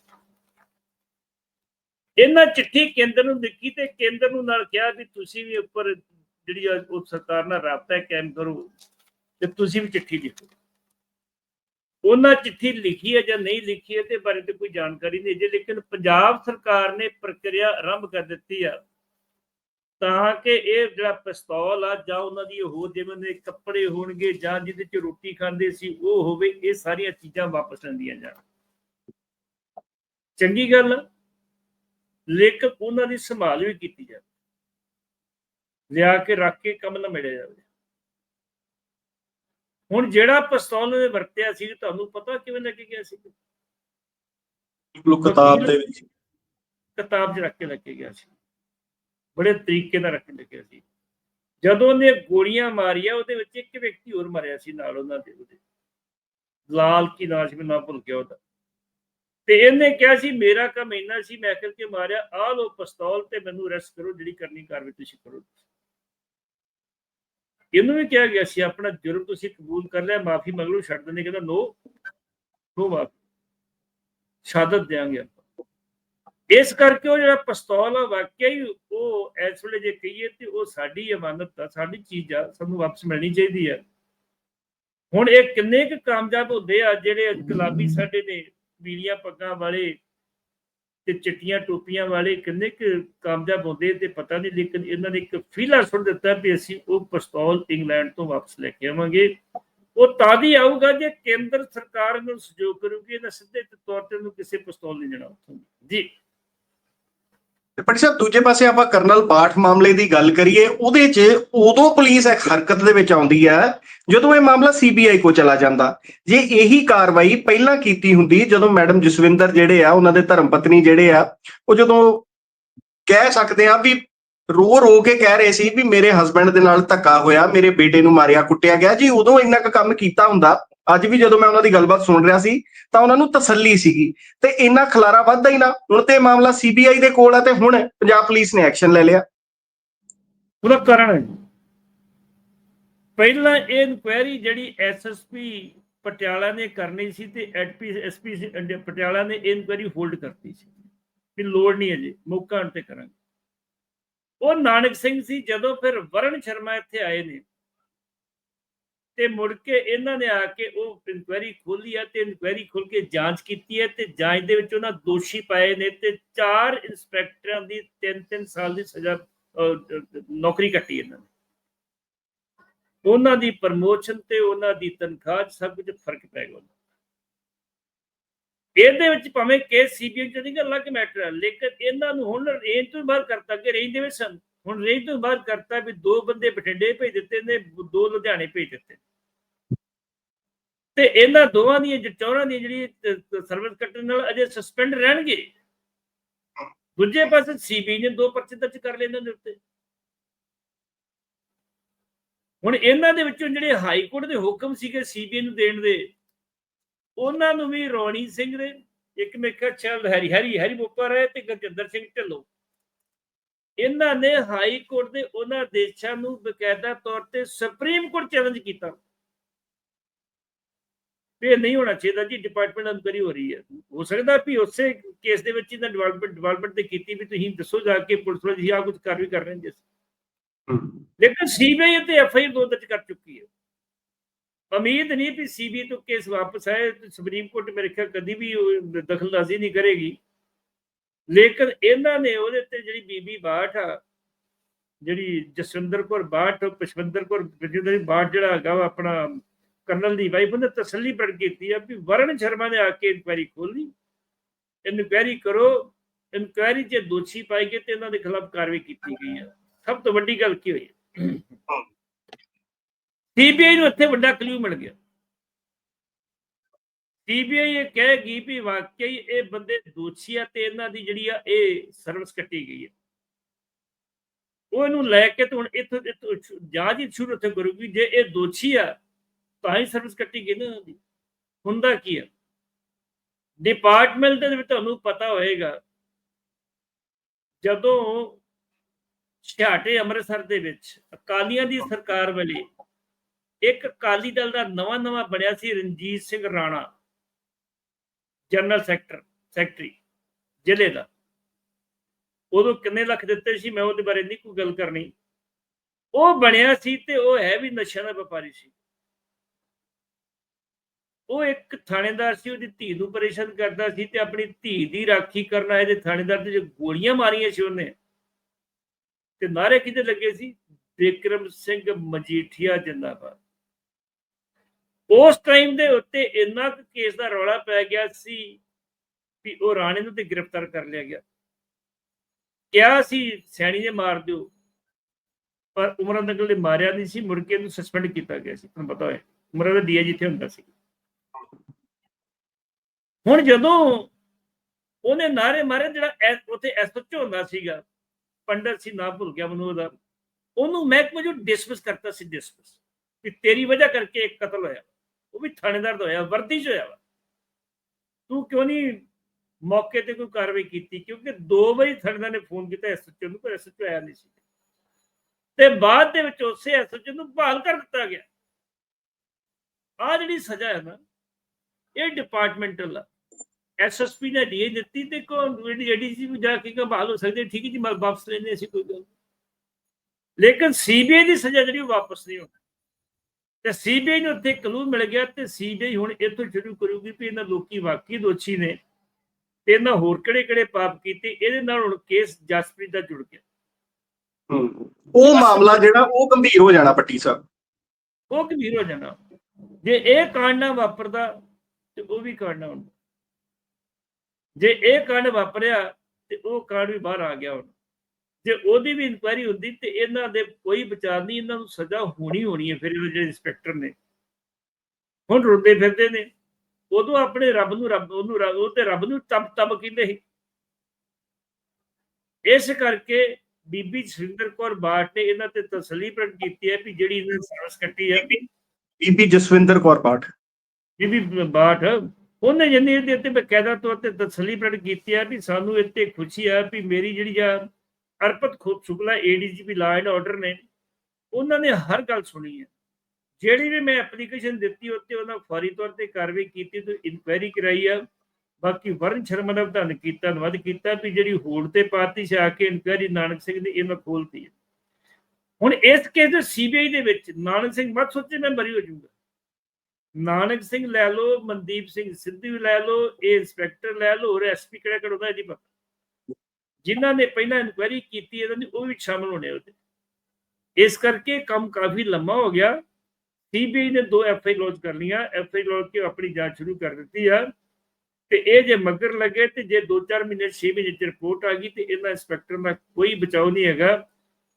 ਇਹਨਾਂ ਚਿੱਠੀ ਕੇਂਦਰ ਨੂੰ ਲਿਖੀ ਤੇ ਕੇਂਦਰ ਨੂੰ ਨਾਲ ਕਿਹਾ ਵੀ ਤੁਸੀਂ ਵੀ ਉੱਪਰ ਜਿਹੜੀ ਉਹ ਸਰਕਾਰ ਨਾਲ ਰਾਬਤਾ ਕਾਇਮ ਕਰੋ ਤੇ ਤੁਸੀਂ ਵੀ ਚਿੱਠੀ ਲਿਖੋ। ਉਹਨਾਂ ਚਿੱਠੀ ਲਿਖੀ ਹੈ ਜਾਂ ਨਹੀਂ ਲਿਖੀ ਹੈ ਤੇ ਬਾਰੇ ਤੇ ਕੋਈ ਜਾਣਕਾਰੀ ਨਹੀਂ ਜੇ, ਲੇਕਿਨ ਪੰਜਾਬ ਸਰਕਾਰ ਨੇ ਪ੍ਰਕਿਰਿਆ ਆਰੰਭ ਕਰ ਦਿੱਤੀ ਆ ਤਾਂ ਕਿ ਇਹ ਜਿਹੜਾ ਪਿਸਤੌਲ ਆ ਜਾਂ ਉਹਨਾਂ ਦੀ ਹੋਰ ਜਿਵੇਂ ਦੇ ਕੱਪੜੇ ਹੋਣਗੇ ਜਾਂ ਜਿਹਦੇ ਚ ਰੋਟੀ ਖਾਂਦੇ ਸੀ, ਉਹ ਹੋਵੇ, ਇਹ ਸਾਰੀਆਂ ਚੀਜ਼ਾਂ ਵਾਪਸ ਲੈਂਦੀਆਂ ਜਾਣ ਚੰਗੀ ਗੱਲ ਆ। ਲੇਕਿਨ ਉਹਨਾਂ ਦੀ ਸੰਭਾਲ ਵੀ ਕੀਤੀ ਜਾਵੇ ਲਿਆ ਕੇ ਰੱਖ ਕੇ ਕੰਮ ਨਾ ਮਿਲਿਆ ਜਾਵੇ ਹੁਣ ਜਿਹੜਾ ਪਿਸਤੌਲ ਨੇ ਵਰਤਿਆ ਸੀ ਤੁਹਾਨੂੰ ਪਤਾ ਕਿਵੇਂ ਲੱਗ ਗਿਆ ਸੀ? ਲੋ ਕਿਤਾਬ ਦੇ ਵਿੱਚ। ਕਿਤਾਬ 'ਚ ਰੱਖ ਕੇ ਲੱਗੇ ਗਿਆ ਸੀ। ਬੜੇ ਤਰੀਕੇ ਨਾਲ ਰੱਖ ਕੇ ਲੱਗਿਆ ਸੀ। ਜਦੋਂ ਉਹਨੇ ਗੋਲੀਆਂ ਮਾਰੀਆਂ ਉਹਦੇ ਵਿੱਚ ਇੱਕ ਵਿਅਕਤੀ ਹੋਰ ਮਰਿਆ ਸੀ ਨਾਲ ਉਹਨਾਂ ਦੇ ਉਹਦੇ। ਲਾਲ ਕੀ ਨਾਂ ਸੀ ਮੈਂ ਨਾ ਭੁੱਲ ਗਿਆ ਉਹਦਾ। ਤੇ ਇਹਨੇ ਕਿਹਾ ਸੀ ਮੇਰਾ ਕੰਮ ਇੰਨਾ ਸੀ ਮੈਂ ਕਰਕੇ ਮਾਰਿਆ। ਆਹ ਲੋ ਪਿਸਤੌਲ ਤੇ ਮੈਨੂੰ ਅਰੈਸਟ ਕਰੋ ਜਿਹੜੀ ਕਰਨੀ ਕਾਰਵਾਈ ਤੁਸੀਂ ਕਰੋ ਇਹਨੂੰ ਵੀ ਕਿਹਾ ਗਿਆ ਸੀ, ਆਪਣਾ ਜੁਰਮ ਤੁਸੀਂ ਕਬੂਲ ਕਰ ਲਿਆ, ਮਾਫੀ ਮੰਗ ਲਓ, ਛੱਡ ਦਿੰਦੇ, ਕਹਿੰਦਾ ਨੋ ਨੋ ਮਾਫੀ, ਸ਼ਹਾਦਤ ਦਿਆਂਗੇ ਇਸ ਕਰਕੇ ਉਹ ਜਿਹੜਾ ਪਿਸਤੌਲ ਆ, ਵਾਕਿਆ ਹੀ ਉਹ ਇਸ ਵੇਲੇ ਜੇ ਕਹੀਏ ਤੇ ਉਹ ਸਾਡੀ ਅਮਾਨਤ ਆ, ਸਾਡੀ ਚੀਜ਼ ਆ, ਸਾਨੂੰ ਵਾਪਸ ਮਿਲਣੀ ਚਾਹੀਦੀ ਹੈ ਹੁਣ ਇਹ ਕਿੰਨੇ ਕੁ ਕਾਮਯਾਬ ਹੁੰਦੇ ਆ, ਜਿਹੜੇ ਗੁਲਾਬੀ ਸਾਡੇ ਨੇ ਪੀਲੀਆਂ ਪੱਗਾਂ ਵਾਲੇ ਤੇ ਚਿੱਟੀਆਂ ਟੋਪੀਆਂ ਵਾਲੇ ਕਿੰਨੇ ਕੁ ਕਾਮਯਾਬ ਹੁੰਦੇ ਤੇ ਪਤਾ ਨਹੀਂ, ਲੇਕਿਨ ਇਹਨਾਂ ਨੇ ਇੱਕ ਫੀਲਾ ਸੁਣ ਦਿੱਤਾ ਵੀ ਅਸੀਂ ਉਹ ਪਿਸਤੌਲ ਇੰਗਲੈਂਡ ਤੋਂ ਵਾਪਸ ਲੈ ਕੇ ਆਵਾਂਗੇ। ਉਹ ਤਾਂ ਵੀ ਆਊਗਾ ਜੇ ਕੇਂਦਰ ਸਰਕਾਰ ਨੂੰ ਸਹਿਯੋਗ ਕਰੂਗੀ ਇਹਨਾਂ ਸਿੱਧੇ ਤੌਰ ਤੇ ਉਹਨੂੰ ਕਿਸੇ ਪਿਸਤੌਲ ਨਹੀਂ ਦੇਣਾ ਉੱਥੋਂ। ਜੀ। ਤੇ ਪਟੀ ਸਾਹਿਬ, ਦੂਜੇ ਪਾਸੇ ਆਪਾਂ ਕਰਨਲ ਪਾਠ ਮਾਮਲੇ ਦੀ ਗੱਲ ਕਰੀਏ, ਉਹਦੇ 'ਚ ਉਦੋਂ ਪੁਲਿਸ ਇੱਕ ਹਰਕਤ ਦੇ ਵਿੱਚ ਆਉਂਦੀ ਹੈ, ਜਦੋਂ ਇਹ ਮਾਮਲਾ ਸੀਬੀਆਈ ਕੋ ਚਲਾ ਜਾਂਦਾ। ਜੇ ਇਹੀ ਕਾਰਵਾਈ ਪਹਿਲਾਂ ਕੀਤੀ ਹੁੰਦੀ, ਜਦੋਂ ਮੈਡਮ ਜਸਵਿੰਦਰ ਜਿਹੜੇ ਆ, ਉਹਨਾਂ ਦੇ ਧਰਮ ਪਤਨੀ ਜਿਹੜੇ ਆ, ਉਹ ਜਦੋਂ ਕਹਿ ਸਕਦੇ ਆ ਵੀ ਰੋ ਰੋ ਕੇ ਕਹਿ ਰਹੇ ਸੀ ਵੀ ਮੇਰੇ ਹਸਬੰਡ ਦੇ ਨਾਲ ਧੱਕਾ ਹੋਇਆ, ਮੇਰੇ ਬੇਟੇ ਨੂੰ ਮਾਰਿਆ, ਕੁੱਟਿਆ ਗਿਆ, ਜੀ ਉਦੋਂ ਇੰਨਾ ਕੁ ਕੰਮ ਕੀਤਾ ਹੁੰਦਾ ਅੱਜ ਵੀ ਜਦੋਂ ਮੈਂ ਉਹਨਾਂ ਦੀ ਗੱਲਬਾਤ ਸੁਣ ਰਿਹਾ ਸੀ, ਤਾਂ ਉਹਨਾਂ ਨੂੰ ਤਸੱਲੀ ਸੀਗੀ। ਤੇ ਇੰਨਾ ਖਲਾਰਾ ਵੱਧਦਾ ਹੀ ਨਾ, ਹੁਣ ਤੇ ਮਾਮਲਾ ਸੀਬੀਆਈ ਦੇ ਕੋਲ ਆ ਤੇ ਹੁਣ ਪੰਜਾਬ ਪੁਲਿਸ ਨੇ ਐਕਸ਼ਨ ਲੈ ਲਿਆ। ਉਹਦਾ ਕਾਰਨ ਹੈ ਪਹਿਲਾਂ ਇਹ ਇਨਕੁਆਇਰੀ ਜਿਹੜੀ ਐਸਐਸਪੀ ਪਟਿਆਲਾ ਨੇ ਕਰਨੀ ਸੀ ਤੇ ਐਡਪੀ ਐਸਪੀ ਪਟਿਆਲਾ ਨੇ ਇਹ ਇਨਕੁਆਇਰੀ ਹੋਲਡ ਕਰਤੀ ਸੀ। ਵੀ ਲੋੜ ਨਹੀਂ ਹੈ ਜੀ, ਮੌਕਾ ਆਉਣ ਤੇ ਕਰਾਂਗੇ। ਉਹ ਨਾਨਕ ਸਿੰਘ ਸੀ, ਜਦੋਂ ਫਿਰ ਵਰਨ ਸ਼ਰਮਾ ਇੱਥੇ ਆਏ ਨੇ ਤੇ ਮੁੜ ਕੇ ਇਹਨਾਂ ਨੇ ਆ ਕੇ ਉਹ ਇਨਕੁਆਇਰੀ ਖੋਲੀ ਆ ਤੇ ਇਨਕੁਆਇਰੀ ਖੋਲ ਕੇ ਜਾਂਚ ਕੀਤੀ ਹੈ ਤੇ ਜਾਂਚ ਦੇ ਵਿੱਚ ਉਹਨਾਂ ਦੋਸ਼ੀ ਪਾਏ ਨੇ ਤੇ ਚਾਰ ਇੰਸਪੈਕਟਰਾਂ ਦੀ 3-3 ਸਾਲ ਦੀ ਸਜ਼ਾ ਨੌਕਰੀ ਕੱਟੀ ਇਹਨਾਂ ਨੇ। ਉਹਨਾਂ ਦੀ ਪ੍ਰਮੋਸ਼ਨ ਤੇ ਉਹਨਾਂ ਦੀ ਤਨਖਾਹ 'ਚ ਸਭ ਕੁਝ ਫ਼ਰਕ ਪੈ ਗਿਆ ਇਹਦੇ ਵਿੱਚ ਭਾਵੇਂ ਕੇਸ ਸੀਬੀਆਈ ਚ ਨਹੀਂ ਅਲੱਗ ਮੈਟਰ ਹੈ ਲੇਕਿਨ ਇਹਨਾਂ ਨੂੰ ਹੁਣ ਰੇਂਜ ਤੋਂ ਬਾਹਰ ਕਰਤਾ ਕਿ ਰੇਂਜ ਦੇ ਵਿੱਚ ਸਨ। ਹੁਣ ਰੇਂਜ ਤੋਂ ਬਾਹਰ ਕਰਤਾ ਵੀ ਦੋ ਬੰਦੇ ਬਠਿੰਡੇ ਭੇਜ ਦਿੱਤੇ ਨੇ, ਦੋ ਲੁਧਿਆਣੇ ਭੇਜ ਦਿੱਤੇ। ਤੇ ਇਹਨਾਂ ਦੋਵਾਂ ਦੀਆਂ ਜਚੌਰਾਂ ਦੀ ਜਿਹੜੀ ਸਰਵਿਸ ਕੱਟਣ ਨਾਲ ਅਜੇ ਸਸਪੈਂਡ ਰਹਿਣਗੇ। ਦੂਜੇ ਪਾਸੇ ਸੀਬੀ ਨੇ ਦੋ ਪਰਚੇ ਦਰਜ ਕਰ ਲਏ ਇਹਨਾਂ ਦੇ ਉੱਤੇ। ਹੁਣ ਇਹਨਾਂ ਦੇ ਵਿੱਚੋਂ ਜਿਹੜੇ ਹਾਈ ਕੋਰਟ ਦੇ ਹੁਕਮ ਸੀਗੇ ਸੀਬੀ ਨੂੰ ਦੇਣ ਦੇ, ਉਹਨਾਂ ਨੂੰ ਵੀ ਰੌਣੀ ਸਿੰਘ ਦੇ, ਇੱਕ ਮੇਖਾ ਚੰਦ ਹਰੀ ਹਰੀ ਹਰੀ ਬੋਪਰ ਹੈ ਤੇ ਗਜਿੰਦਰ ਸਿੰਘ ਢਿੱਲੋਂ। ਇਹਨਾਂ ਨੇ ਹਾਈ ਕੋਰਟ ਦੇ ਉਹਨਾਂ ਦੇਸ਼ਾਂ ਨੂੰ ਬਕਾਇਦਾ ਤੌਰ ਤੇ ਸੁਪਰੀਮ ਕੋਰਟ ਚੈਲੰਜ ਕੀਤਾ। ਇਹ ਨਹੀਂ ਹੋਣਾ ਚਾਹੀਦਾ ਜੀ ਡਿਪਾਰਟਮੈਂਟ ਇਨਕੁਆਰੀ ਹੋ ਰਹੀ ਹੈ। ਹੋ ਸਕਦਾ ਵੀ ਉਸੇ ਕੇਸ ਦੇ ਵਿੱਚ ਇਹਨਾਂ ਡਿਵੈਲਪਮੈਂਟ ਡਿਵੈਲਪਮੈਂਟ ਤੇ ਕੀਤੀ ਵੀ ਤੁਸੀਂ ਦੱਸੋ ਜਾ ਕੇ ਪੁਲਿਸ ਵਾਲੇ ਜੀ ਆ ਕੁਝ ਕਰ ਵੀ ਕਰ ਰਹੇ ਨੇ ਲੇਕਿਨ ਸੀਬੀਆਈ ਤੇ ਐਫਆਈਆਰ ਦੋ ਦਰਜ ਕਰ ਚੁੱਕੀ ਹੈ। ਉਮੀਦ ਨਹੀਂ ਵੀ ਸੀਬੀਆਈ ਤੋਂ ਕੇਸ ਵਾਪਸ ਆਏ ਸੁਪਰੀਮ ਕੋਰਟ ਮੇਰੇ ਖਿਆਲ ਕਦੀ ਵੀ ਦਖਲਅੰਦਾਜ਼ੀ ਨਹੀਂ ਕਰੇਗੀ। ਲੇਕਿਨ ਇਹਨਾਂ ਨੇ ਉਹਦੇ ਤੇ ਜਿਹੜੀ ਬੀਬੀ ਬਾਠ ਆ ਜਿਹੜੀ ਜਸਵਿੰਦਰ ਕੌਰ ਬਾਠ ਪਸ਼ਵਿੰਦਰ ਕੌਰ ਬਜਿੰਦਰ ਬਾਠ ਜਿਹੜਾ ਹੈਗਾ ਆਪਣਾ ਕਰਨਲ ਦੀ ਵਾਈਫ ਉਹਨੇ ਤਸੱਲੀ ਪ੍ਰਗਟ ਕੀਤੀ ਆ ਵੀ ਵਰਨ ਸ਼ਰਮਾ ਨੇ ਆ ਕੇ ਇਨਕੁਆਇਰੀ ਖੋਲੀ ਇਨਕੁਆਇਰੀ ਕਰੋ ਇਨਕੁਆਇਰੀ 'ਚ ਦੋਸ਼ੀ ਪਾਏ ਗਏ ਤੇ ਇਹਨਾਂ ਦੇ ਖਿਲਾਫ ਕਾਰਵਾਈ ਕੀਤੀ ਗਈ ਹੈ ਸਭ ਤੋਂ ਵੱਡੀ ਗੱਲ ਕੀ ਹੋਈ ਸੀਬੀਆਈ ਨੂੰ ਇੱਥੇ ਵੱਡਾ ਕਲੂ ਮਿਲ ਗਿਆ। ਸੀਬੀਆਈ ਇਹ ਕਹੇਗੀ ਵੀ ਵਾਕਈ ਇਹ ਬੰਦੇ ਦੋਸ਼ੀ ਆ ਤੇ ਇਹਨਾਂ ਦੀ ਜਿਹੜੀ ਆ ਇਹ ਸਰਵਿਸ ਕੱਟੀ ਗਈ ਹੈ ਉਹ ਇਹਨੂੰ ਲੈ ਕੇ ਤੇ ਹੁਣ ਇੱਥੋਂ ਜਾਂਚ ਹੀ ਸ਼ੁਰੂ ਉੱਥੇ ਕਰੂਗੀ ਜੇ ਇਹ ਦੋਸ਼ੀ ਆ, ਤਾਂ ਹੀ ਸਰਵਿਸ ਕੱਟੀ ਗਈ ਨਾ ਦੀ ਹੁੰਦਾ ਕੀ ਹੈ ਡਿਪਾਰਟਮੈਂਟ ਦੇ ਵਿੱਚ ਤੁਹਾਨੂੰ ਪਤਾ ਹੋਏਗਾ, ਜਦੋਂ ਛਿਆਟੇ ਅੰਮ੍ਰਿਤਸਰ ਦੇ ਵਿੱਚ ਅਕਾਲੀਆਂ ਦੀ ਸਰਕਾਰ ਵੇਲੇ ਇੱਕ ਅਕਾਲੀ ਦਲ ਦਾ ਨਵਾਂ ਨਵਾਂ ਬਣਿਆ ਸੀ Ranjit Singh Rana. General sector, secretary, ਜ਼ਿਲ੍ਹੇ ਦਾ। ਉਦੋਂ ਕਿੰਨੇ ਲੱਖ ਦਿੱਤੇ ਸੀ? ਮੈਂ ਉਹਦੇ ਬਾਰੇ ਨਹੀਂ ਕੋਈ ਗੱਲ ਕਰਨੀ। ਉਹ ਬਣਿਆ ਸੀ ਤੇ ਉਹ ਹੈ ਵੀ ਨਸ਼ਿਆਂ ਦਾ ਵਪਾਰੀ ਸੀ। ਉਹ ਇੱਕ ਥਾਣੇਦਾਰ ਸੀ, ਉਹਦੀ ਧੀ ਨੂੰ ਪਰੇਸ਼ਾਨ ਕਰਦਾ ਸੀ ਤੇ ਆਪਣੀ ਧੀ ਦੀ ਰਾਖੀ ਕਰਨ ਆਏ ਦੇ ਥਾਣੇਦਾਰ ਤੇ ਜੋ ਗੋਲੀਆਂ ਮਾਰੀਆਂ ਸੀ ਉਹਨੇ। ਤੇ ਨਾਰੇ ਕਿਤੇ ਲੱਗੇ ਸੀ? ਵਿਕਰਮ ਸਿੰਘ ਮਜੀਠੀਆ, ਜਿੰਦਾਬਾਦ। ਉਸ ਟਾਈਮ ਦੇ ਉੱਤੇ ਇੰਨਾ ਕੁ ਕੇਸ ਦਾ ਰੌਲਾ ਪੈ ਗਿਆ ਸੀ ਵੀ ਉਹ ਰਾਣੇ ਨੂੰ ਤੇ ਗ੍ਰਿਫਤਾਰ ਕਰ ਲਿਆ ਗਿਆ। ਕਿਹਾ ਸੀ ਸੈਣੀ ਨੇ ਮਾਰ ਦਿਓ, ਪਰ ਉਮਰਾਂ ਨਗਲ ਨੇ ਮਾਰਿਆ ਨਹੀਂ ਸੀ, ਮੁੜ ਕੇ ਇਹਨੂੰ ਸਸਪੈਂਡ ਕੀਤਾ ਗਿਆ ਸੀ, ਤੁਹਾਨੂੰ ਪਤਾ ਹੋਏ ਉਮਰਾਂ ਦਾ ਡੀਆਈ ਜਿੱਥੇ ਹੁੰਦਾ ਸੀ। ਹੁਣ ਜਦੋਂ ਉਹਨੇ ਨਾਰੇ ਮਾਰੇ, ਜਿਹੜਾ ਉੱਥੇ ਐਸਐਚਓ ਹੁੰਦਾ ਸੀਗਾ, ਪੰਡਤ ਸੀ, ਨਾ ਭੁੱਲ ਗਿਆ ਮੈਨੂੰ ਉਹਦਾ। ਉਹਨੂੰ ਮਹਿਕਮੇ ਜੋ ਡਿਸਮਿਸ ਕਰਤਾ ਸੀ ਡਿਸਮਿਸ ਕਿ ਤੇਰੀ ਵਜ੍ਹਾ ਕਰਕੇ ਇੱਕ ਕਤਲ ਹੋਇਆ। ਉਹ ਵੀ ਥਾਣੇਦਾਰ ਦਾ ਹੋਇਆ, ਵਰਦੀ 'ਚ ਹੋਇਆ ਵਾ। ਤੂੰ ਕਿਉਂ ਨਹੀਂ ਮੌਕੇ ਤੇ ਕੋਈ ਕਾਰਵਾਈ ਕੀਤੀ? ਕਿਉਂਕਿ ਦੋ ਵਾਰੀ ਥਾਣੇਦਾਰ ਨੇ ਫੋਨ ਕੀਤਾ ਐਸਐਚਓ ਨੂੰ, ਪਰ ਐਸਐਚਓ ਆਇਆ ਨਹੀਂ ਸੀ। ਤੇ ਬਾਅਦ ਦੇ ਵਿੱਚ ਉਸੇ ਐਸਐਚਓ ਨੂੰ ਬਹਾਲ ਕਰ ਦਿੱਤਾ ਗਿਆ। ਆ ਜਿਹੜੀ ਸਜ਼ਾ ਹੈ ਨਾ, ਇਹ ਡਿਪਾਰਟਮੈਂਟਲ ਆ। ਐਸਐਸਪੀ ਨੇ ਡੀਏ ਦਿੱਤੀ ਤੇ ਕੋ ਜਿਹੜੀ ਏਡੀਸੀ ਵੀ ਜਾ ਕੇ ਬਹਾਲ ਹੋ ਸਕਦੇ ਠੀਕ ਹੈ ਜੀ, ਵਾਪਸ ਲੈਣੇ ਅਸੀਂ ਕੋਈ ਗੱਲ ਲੇਕਿਨ ਸੀਬੀਆਈ ਦੀ ਸਜ਼ਾ ਜਿਹੜੀ ਉਹ ਵਾਪਸ ਨਹੀਂ ਹੋਣੀ। ਤੇ ਸੀਬੀਆਈ ਨੂੰ ਉੱਥੇ ਕਲੂ ਮਿਲ ਗਿਆ ਤੇ ਸੀਬੀਆਈ ਹੁਣ ਇੱਥੋਂ ਸ਼ੁਰੂ ਕਰੂਗੀ ਵੀ ਇਹਨਾਂ ਲੋਕੀ ਵਾਕਈ ਦੋਸ਼ੀ ਨੇ ਤੇ ਇਹਨਾਂ ਹੋਰ ਕਿਹੜੇ ਕਿਹੜੇ ਪਾਪ ਕੀਤੇ ਇਹਦੇ ਨਾਲ ਹੁਣ ਕੇਸ ਜਸਪ੍ਰੀਤ ਦਾ ਜੁੜ ਗਿਆ। ਉਹ ਮਾਮਲਾ ਜਿਹੜਾ ਉਹ ਗੰਭੀਰ ਹੋ ਜਾਣਾ ਪੱਟੀ ਸਾਹਿਬ। ਉਹ ਗੰਭੀਰ ਹੋ ਜਾਣਾ। ਜੇ ਇਹ ਕਾਂਡ ਨਾ ਵਾਪਰਦਾ ਤੇ ਉਹ ਵੀ ਕਾਂਡ ਨਾ ਹੁੰਦਾ। ਜੇ ਇਹ ਕਾਂਡ ਵਾਪਰਿਆ ਤੇ ਉਹ ਕਾਂਡ ਵੀ ਬਾਹਰ ਆ ਗਿਆ ਹੁਣ। ਜੇ ਉਹਦੀ ਵੀ ਇਨਕੁਆਇਰੀ ਹੁੰਦੀ ਤੇ ਇਹਨਾਂ ਦੇ ਕੋਈ ਵਿਚਾਰ ਨਹੀਂ ਇਹਨਾਂ ਨੂੰ ਸਜ਼ਾ ਹੋਣੀ ਹੋਣੀ ਹੈ ਫਿਰ ਇਹ ਜਿਹੜੇ ਇੰਸਪੈਕਟਰ ਨੇ। ਹੁਣ ਰੁੱਦੇ ਫਿਰਦੇ ਨੇ। ਉਦੋਂ ਆਪਣੇ ਰੱਬ ਨੂੰ ਰੱਬ ਉਹਨੂੰ ਰੱਬ- ਉਹ ਤੇ ਰੱਬ ਨੂੰ ਤਬ ਤਬ ਕਹਿੰਦੇ ਸੀ। ਇਸ ਕਰਕੇ ਬੀਬੀ ਸੁਰਿੰਦਰ ਕੌਰ ਬਾਟ ਨੇ ਇਹਨਾਂ ਤੇ ਤਸੱਲੀ ਪ੍ਰਗਟ ਕੀਤੀ ਹੈ ਵੀ ਜਿਹੜੀ ਇਹਨਾਂ ਸਰਵਿਸ ਕੱਟੀ ਹੈ। ਬੀਬੀ ਜਸਵਿੰਦਰ ਕੌਰ ਪਾਠ ਬੀਬੀ ਬਾਠ ਉਹਨੇ ਜਿੰਨੀ ਇਹਦੇ ਉੱਤੇ ਬਕਾਇਦਾ ਤੌਰ ਤੇ ਤਸੱਲੀ ਪ੍ਰਗਟ ਕੀਤੀ ਹੈ ਵੀ ਸਾਨੂੰ ਇੱਥੇ ਖੁਸ਼ੀ ਹੈ ਵੀ ਮੇਰੀ ਜਿਹੜੀ ਆ ਅਰਪਤ ਖੁਦ Shukla ADGP law and order ਨੇ। ਉਹਨਾਂ ਨੇ ਹਰ ਗੱਲ ਸੁਣੀ ਹੈ। ਜਿਹੜੀ ਵੀ ਮੈਂ ਐਪਲੀਕੇਸ਼ਨ ਦਿੱਤੀ ਉੱਤੇ ਉਹਨਾਂ ਫੌਰੀ ਤੌਰ ਤੇ ਕਾਰਵਾਈ ਕੀਤੀ ਤੇ ਇਨਕੁਆਇਰੀ ਕਰਾਈ ਆ। ਬਾਕੀ ਵਰਨ ਸ਼ਰਮਾ ਦਾ ਧੰਨ ਕੀਤਾ, ਧੰਨਵਾਦ ਕੀਤਾ ਵੀ ਜਿਹੜੀ ਹੋੜ ਤੇ ਪਾਤੀ ਛਾ ਕੇ ਇਨਕੁਆਇਰੀ ਨਾਨਕ ਸਿੰਘ ਦੀ ਇਹਨਾਂ ਖੋਲਤੀ ਹੈ ਹੁਣ ਇਸ ਕੇਸ ਦੇ ਸੀਬੀਆਈ ਦੇ ਵਿੱਚ ਨਾਨਕ ਸਿੰਘ, ਮਤ ਸੋਚੇ ਮੈਂ ਬਰੀ ਹੋ ਜਾਊਗਾ ਨਾਨਕ ਸਿੰਘ ਲੈ ਲਓ, ਮਨਦੀਪ ਸਿੰਘ ਸਿੱਧੂ ਲੈ ਲਓ, ਇਹ ਇੰਸਪੈਕਟਰ ਲੈ ਲਓ, ਹੋਰ ਐਸਪੀ ਕਿਹੜਾ ਕਿਹੜਾ ਉਹਦਾ ਇਹਦੀ ਪਤਾ ਜਿਨ੍ਹਾਂ ਨੇ ਪਹਿਲਾਂ ਇਨਕੁਆਇਰੀ ਕੀਤੀ ਇਹਨਾਂ ਦੀ ਉਹ ਵੀ ਸ਼ਾਮਲ ਹੋਣੇ ਉਹਦੇ। ਇਸ ਕਰਕੇ ਕੰਮ ਕਾਫੀ ਲੰਮਾ ਹੋ ਗਿਆ। ਸੀਬੀਆਈ ਨੇ ਦੋ ਐਫਆਈ ਲੌਂਚ ਕਰ ਲੀਆਂ ਐਫਆਈ ਲੌਂਚ ਕੇ ਆਪਣੀ ਜਾਂਚ ਸ਼ੁਰੂ ਕਰ ਦਿੱਤੀ ਆ। ਤੇ ਇਹ ਜੇ ਮਗਰ ਲੱਗੇ ਤੇ ਜੇ 2-4 ਮਹੀਨੇ 6 ਮਹੀਨੇ ਚ ਰਿਪੋਰਟ ਆ ਗਈ ਤੇ ਇਹਨਾਂ ਇੰਸਪੈਕਟਰ ਦਾ ਕੋਈ ਬਚਾਓ ਨਹੀਂ ਹੈਗਾ।